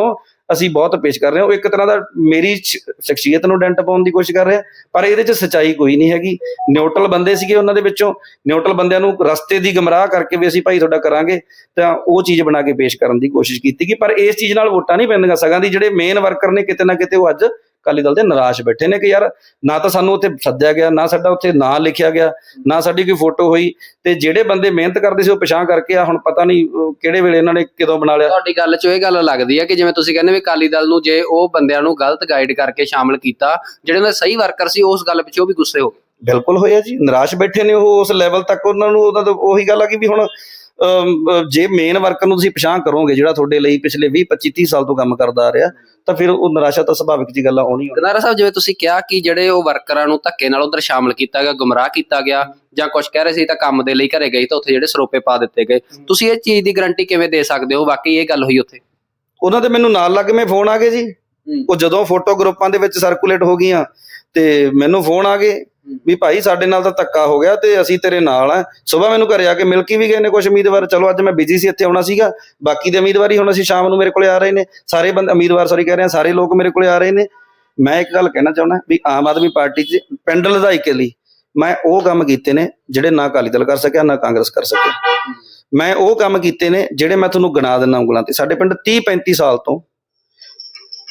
ਅਸੀਂ ਬਹੁਤ ਪੇਸ਼ ਕਰ ਰਹੇ ਹਾਂ। ਉਹ ਇੱਕ ਤਰ੍ਹਾਂ ਦਾ ਮੇਰੀ ਸ਼ਖਸੀਅਤ ਨੂੰ ਡੈਂਟ ਪਾਉਣ ਦੀ ਕੋਸ਼ਿਸ਼ ਕਰ ਰਹੇ ਆ ਪਰ ਇਹਦੇ 'ਚ ਸਚਾਈ ਕੋਈ ਨਹੀਂ ਹੈਗੀ। ਨਿਊਟਰਲ ਬੰਦੇ ਸੀਗੇ ਉਹਨਾਂ ਦੇ ਵਿੱਚੋਂ। ਨਿਊਟਰਲ ਬੰਦਿਆਂ ਨੂੰ ਰਸਤੇ ਦੀ ਗਮਰਾਹ ਕਰਕੇ ਵੀ ਅਸੀਂ ਭਾਈ ਤੁਹਾਡਾ ਕਰਾਂਗੇ, ਤਾਂ ਉਹ ਚੀਜ਼ ਬਣਾ ਕੇ ਪੇਸ਼ ਕਰਨ ਦੀ ਕੋਸ਼ਿਸ਼ ਕੀਤੀ ਗਈ। ਪਰ ਇਸ ਚੀਜ਼ ਨਾਲ ਵੋਟਾਂ ਨਹੀਂ ਪੈਂਦੀਆਂ। ਸਗਾਂ ਦੀ ਜਿਹੜੇ ਮੇਨ ਵਰਕਰ ਨੇ ਕਿਤੇ ਨਾ ਕਿਤੇ ਉਹ ਅੱਜ ਅਕਾਲੀ ਦਲ ਦੇ ਨਿਰਾਸ਼ ਬੈਠੇ ਨੇ ਕਿ ਯਾਰ ਨਾ ਤਾਂ ਸਾਨੂੰ ਉੱਥੇ ਸੱਦਿਆ ਗਿਆ ਨਾ ਸਾਡਾ ਉੱਥੇ ਨਾਂ ਲਿਖਿਆ ਗਿਆ ਨਾ ਸਾਡੀ ਕੋਈ ਫੋਟੋ ਹੋਈ ਤੇ ਜਿਹੜੇ ਬੰਦੇ ਮਿਹਨਤ ਕਰਦੇ ਸੀ ਉਹ ਪਛਾਣ ਕਰਕੇ ਆ ਹੁਣ ਪਤਾ ਨਹੀਂ ਕਿਹੜੇ ਵੇਲੇ ਇਹਨਾਂ ਨੇ ਕਿਦੋਂ ਬਣਾ ਲਿਆ।
ਤੁਹਾਡੀ ਗੱਲ 'ਚ ਇਹ ਗੱਲ ਲੱਗਦੀ ਹੈ ਕਿ ਜਿਵੇਂ ਤੁਸੀਂ ਕਹਿੰਦੇ ਵੀ ਅਕਾਲੀ ਦਲ ਨੂੰ ਜੇ ਉਹ ਬੰਦਿਆਂ ਨੂੰ ਗਲਤ ਗਾਈਡ ਕਰਕੇ ਸ਼ਾਮਲ ਕੀਤਾ ਜਿਹੜੇ ਉਹਨਾਂ ਦੇ ਸਹੀ ਵਰਕਰ ਸੀ ਉਸ ਗੱਲ ਪਿੱਛੇ ਉਹ ਵੀ ਗੁੱਸੇ ਹੋ ਗਏ।
ਬਿਲਕੁਲ ਹੋਇਆ ਜੀ ਨਿਰਾਸ਼ ਬੈਠੇ ਨੇ ਉਹ ਉਸ ਲੈਵਲ ਤੱਕ ਉਹਨਾਂ ਨੂੰ ਉਹਨਾਂ ਦਾ ਉਹੀ ਗੱਲ ਆ ਕਿ ਵੀ ਹੁਣ ਜੇ ਮੇਨ ਵਰਕਰ ਨੂੰ ਤੁਸੀਂ ਪਛਾਣ ਕਰੋਗੇ ਜਿਹੜਾ ਤੁਹਾਡੇ ਲਈ ਪਿਛਲੇ 20 25 30 ਸਾਲ ਤੋਂ ਕੰਮ ਕਰਦਾ ਆ ਰਿਹਾ ਤਾਂ ਫਿਰ ਉਹ ਨਿਰਾਸ਼ਾ ਤਾਂ ਸੁਭਾਵਿਕ ਜੀ ਗੱਲ ਆਉਣੀ ਹੋਣੀ
ਗਨਾਰਾ ਸਾਹਿਬ ਜਿਵੇਂ ਤੁਸੀਂ ਕਿਹਾ ਕਿ ਜਿਹੜੇ ਉਹ ਵਰਕਰਾਂ ਨੂੰ ਧੱਕੇ ਨਾਲ ਉਧਰ ਸ਼ਾਮਲ ਕੀਤਾ ਗਿਆ ਗੁੰਮਰਾਹ ਕੀਤਾ ਗਿਆ ਜਾਂ ਕੁਝ ਕਹਿ ਰਹੇ ਸੀ ਤਾਂ ਕੰਮ ਦੇ ਲਈ ਘਰੇ ਗਈ ਤਾਂ ਉੱਥੇ ਜਿਹੜੇ ਸਰੋਪੇ ਪਾ ਦਿੱਤੇ ਗਏ। ਤੁਸੀਂ ਇਹ ਚੀਜ਼ ਦੀ ਗਾਰੰਟੀ ਕਿਵੇਂ ਦੇ ਸਕਦੇ ਹੋ? ਵਾਕਈ ਇਹ ਗੱਲ ਹੋਈ ਉੱਥੇ?
ਉਹਨਾਂ ਦੇ ਮੈਨੂੰ ਨਾਲ ਲੱਗ ਮੈਂ ਫੋਨ ਆ ਗਏ ਜੀ। ਉਹ ਜਦੋਂ ਫੋਟੋ ਗਰੁੱਪਾਂ ਦੇ ਵਿੱਚ ਸਰਕੂਲੇਟ ਹੋ ਗਈਆਂ ਤੇ ਮੈਨੂੰ ਫੋਨ ਆ ਗਏ। ਵੀ ਭਾਈ ਸਾਡੇ ਨਾਲ ਤਾਂ ਧੱਕਾ ਹੋ ਗਿਆ ਤੇ ਅਸੀਂ ਤੇਰੇ ਨਾਲ ਆ। ਸਵੇਰ ਮੈਨੂੰ ਘਰੇ ਆ ਕੇ ਮਿਲ ਕੇ ਵੀ ਗਏ ਨੇ ਕੁਝ ਉਮੀਦਵਾਰ। ਚਲੋ ਅੱਜ ਮੈਂ ਬਿਜ਼ੀ ਸੀ, ਇੱਥੇ ਆਉਣਾ ਸੀਗਾ। ਬਾਕੀ ਦੇ ਉਮੀਦਵਾਰ ਹੀ ਹੁਣ ਅਸੀਂ ਸ਼ਾਮ ਨੂੰ ਮੇਰੇ ਕੋਲੇ ਆ ਰਹੇ ਨੇ। ਸਾਰੇ ਬੰਦੇ ਉਮੀਦਵਾਰ ਸੌਰੀ ਕਹਿ ਰਹੇ ਆ, ਸਾਰੇ ਲੋਕ ਮੇਰੇ ਕੋਲੇ ਆ ਰਹੇ ਨੇ। ਮੈਂ ਇੱਕ ਗੱਲ ਕਹਿਣਾ ਚਾਹੁੰਦਾ ਵੀ ਆਮ ਆਦਮੀ ਪਾਰਟੀ 'ਚ ਪਿੰਡ ਲਧਾਈਕੇ ਲਈ ਮੈਂ ਉਹ ਕੰਮ ਕੀਤੇ ਨੇ ਜਿਹੜੇ ਨਾ ਅਕਾਲੀ ਦਲ ਕਰ ਸਕਿਆ, ਨਾ ਕਾਂਗਰਸ ਕਰ ਸਕਿਆ। ਮੈਂ ਉਹ ਕੰਮ ਕੀਤੇ ਨੇ ਜਿਹੜੇ ਮੈਂ ਤੁਹਾਨੂੰ ਗਿਣਾ ਦਿੰਦਾ ਉਂਗਲਾਂ ਤੇ। ਸਾਡੇ ਪਿੰਡ 30 35 ਸਾਲ ਤੋਂ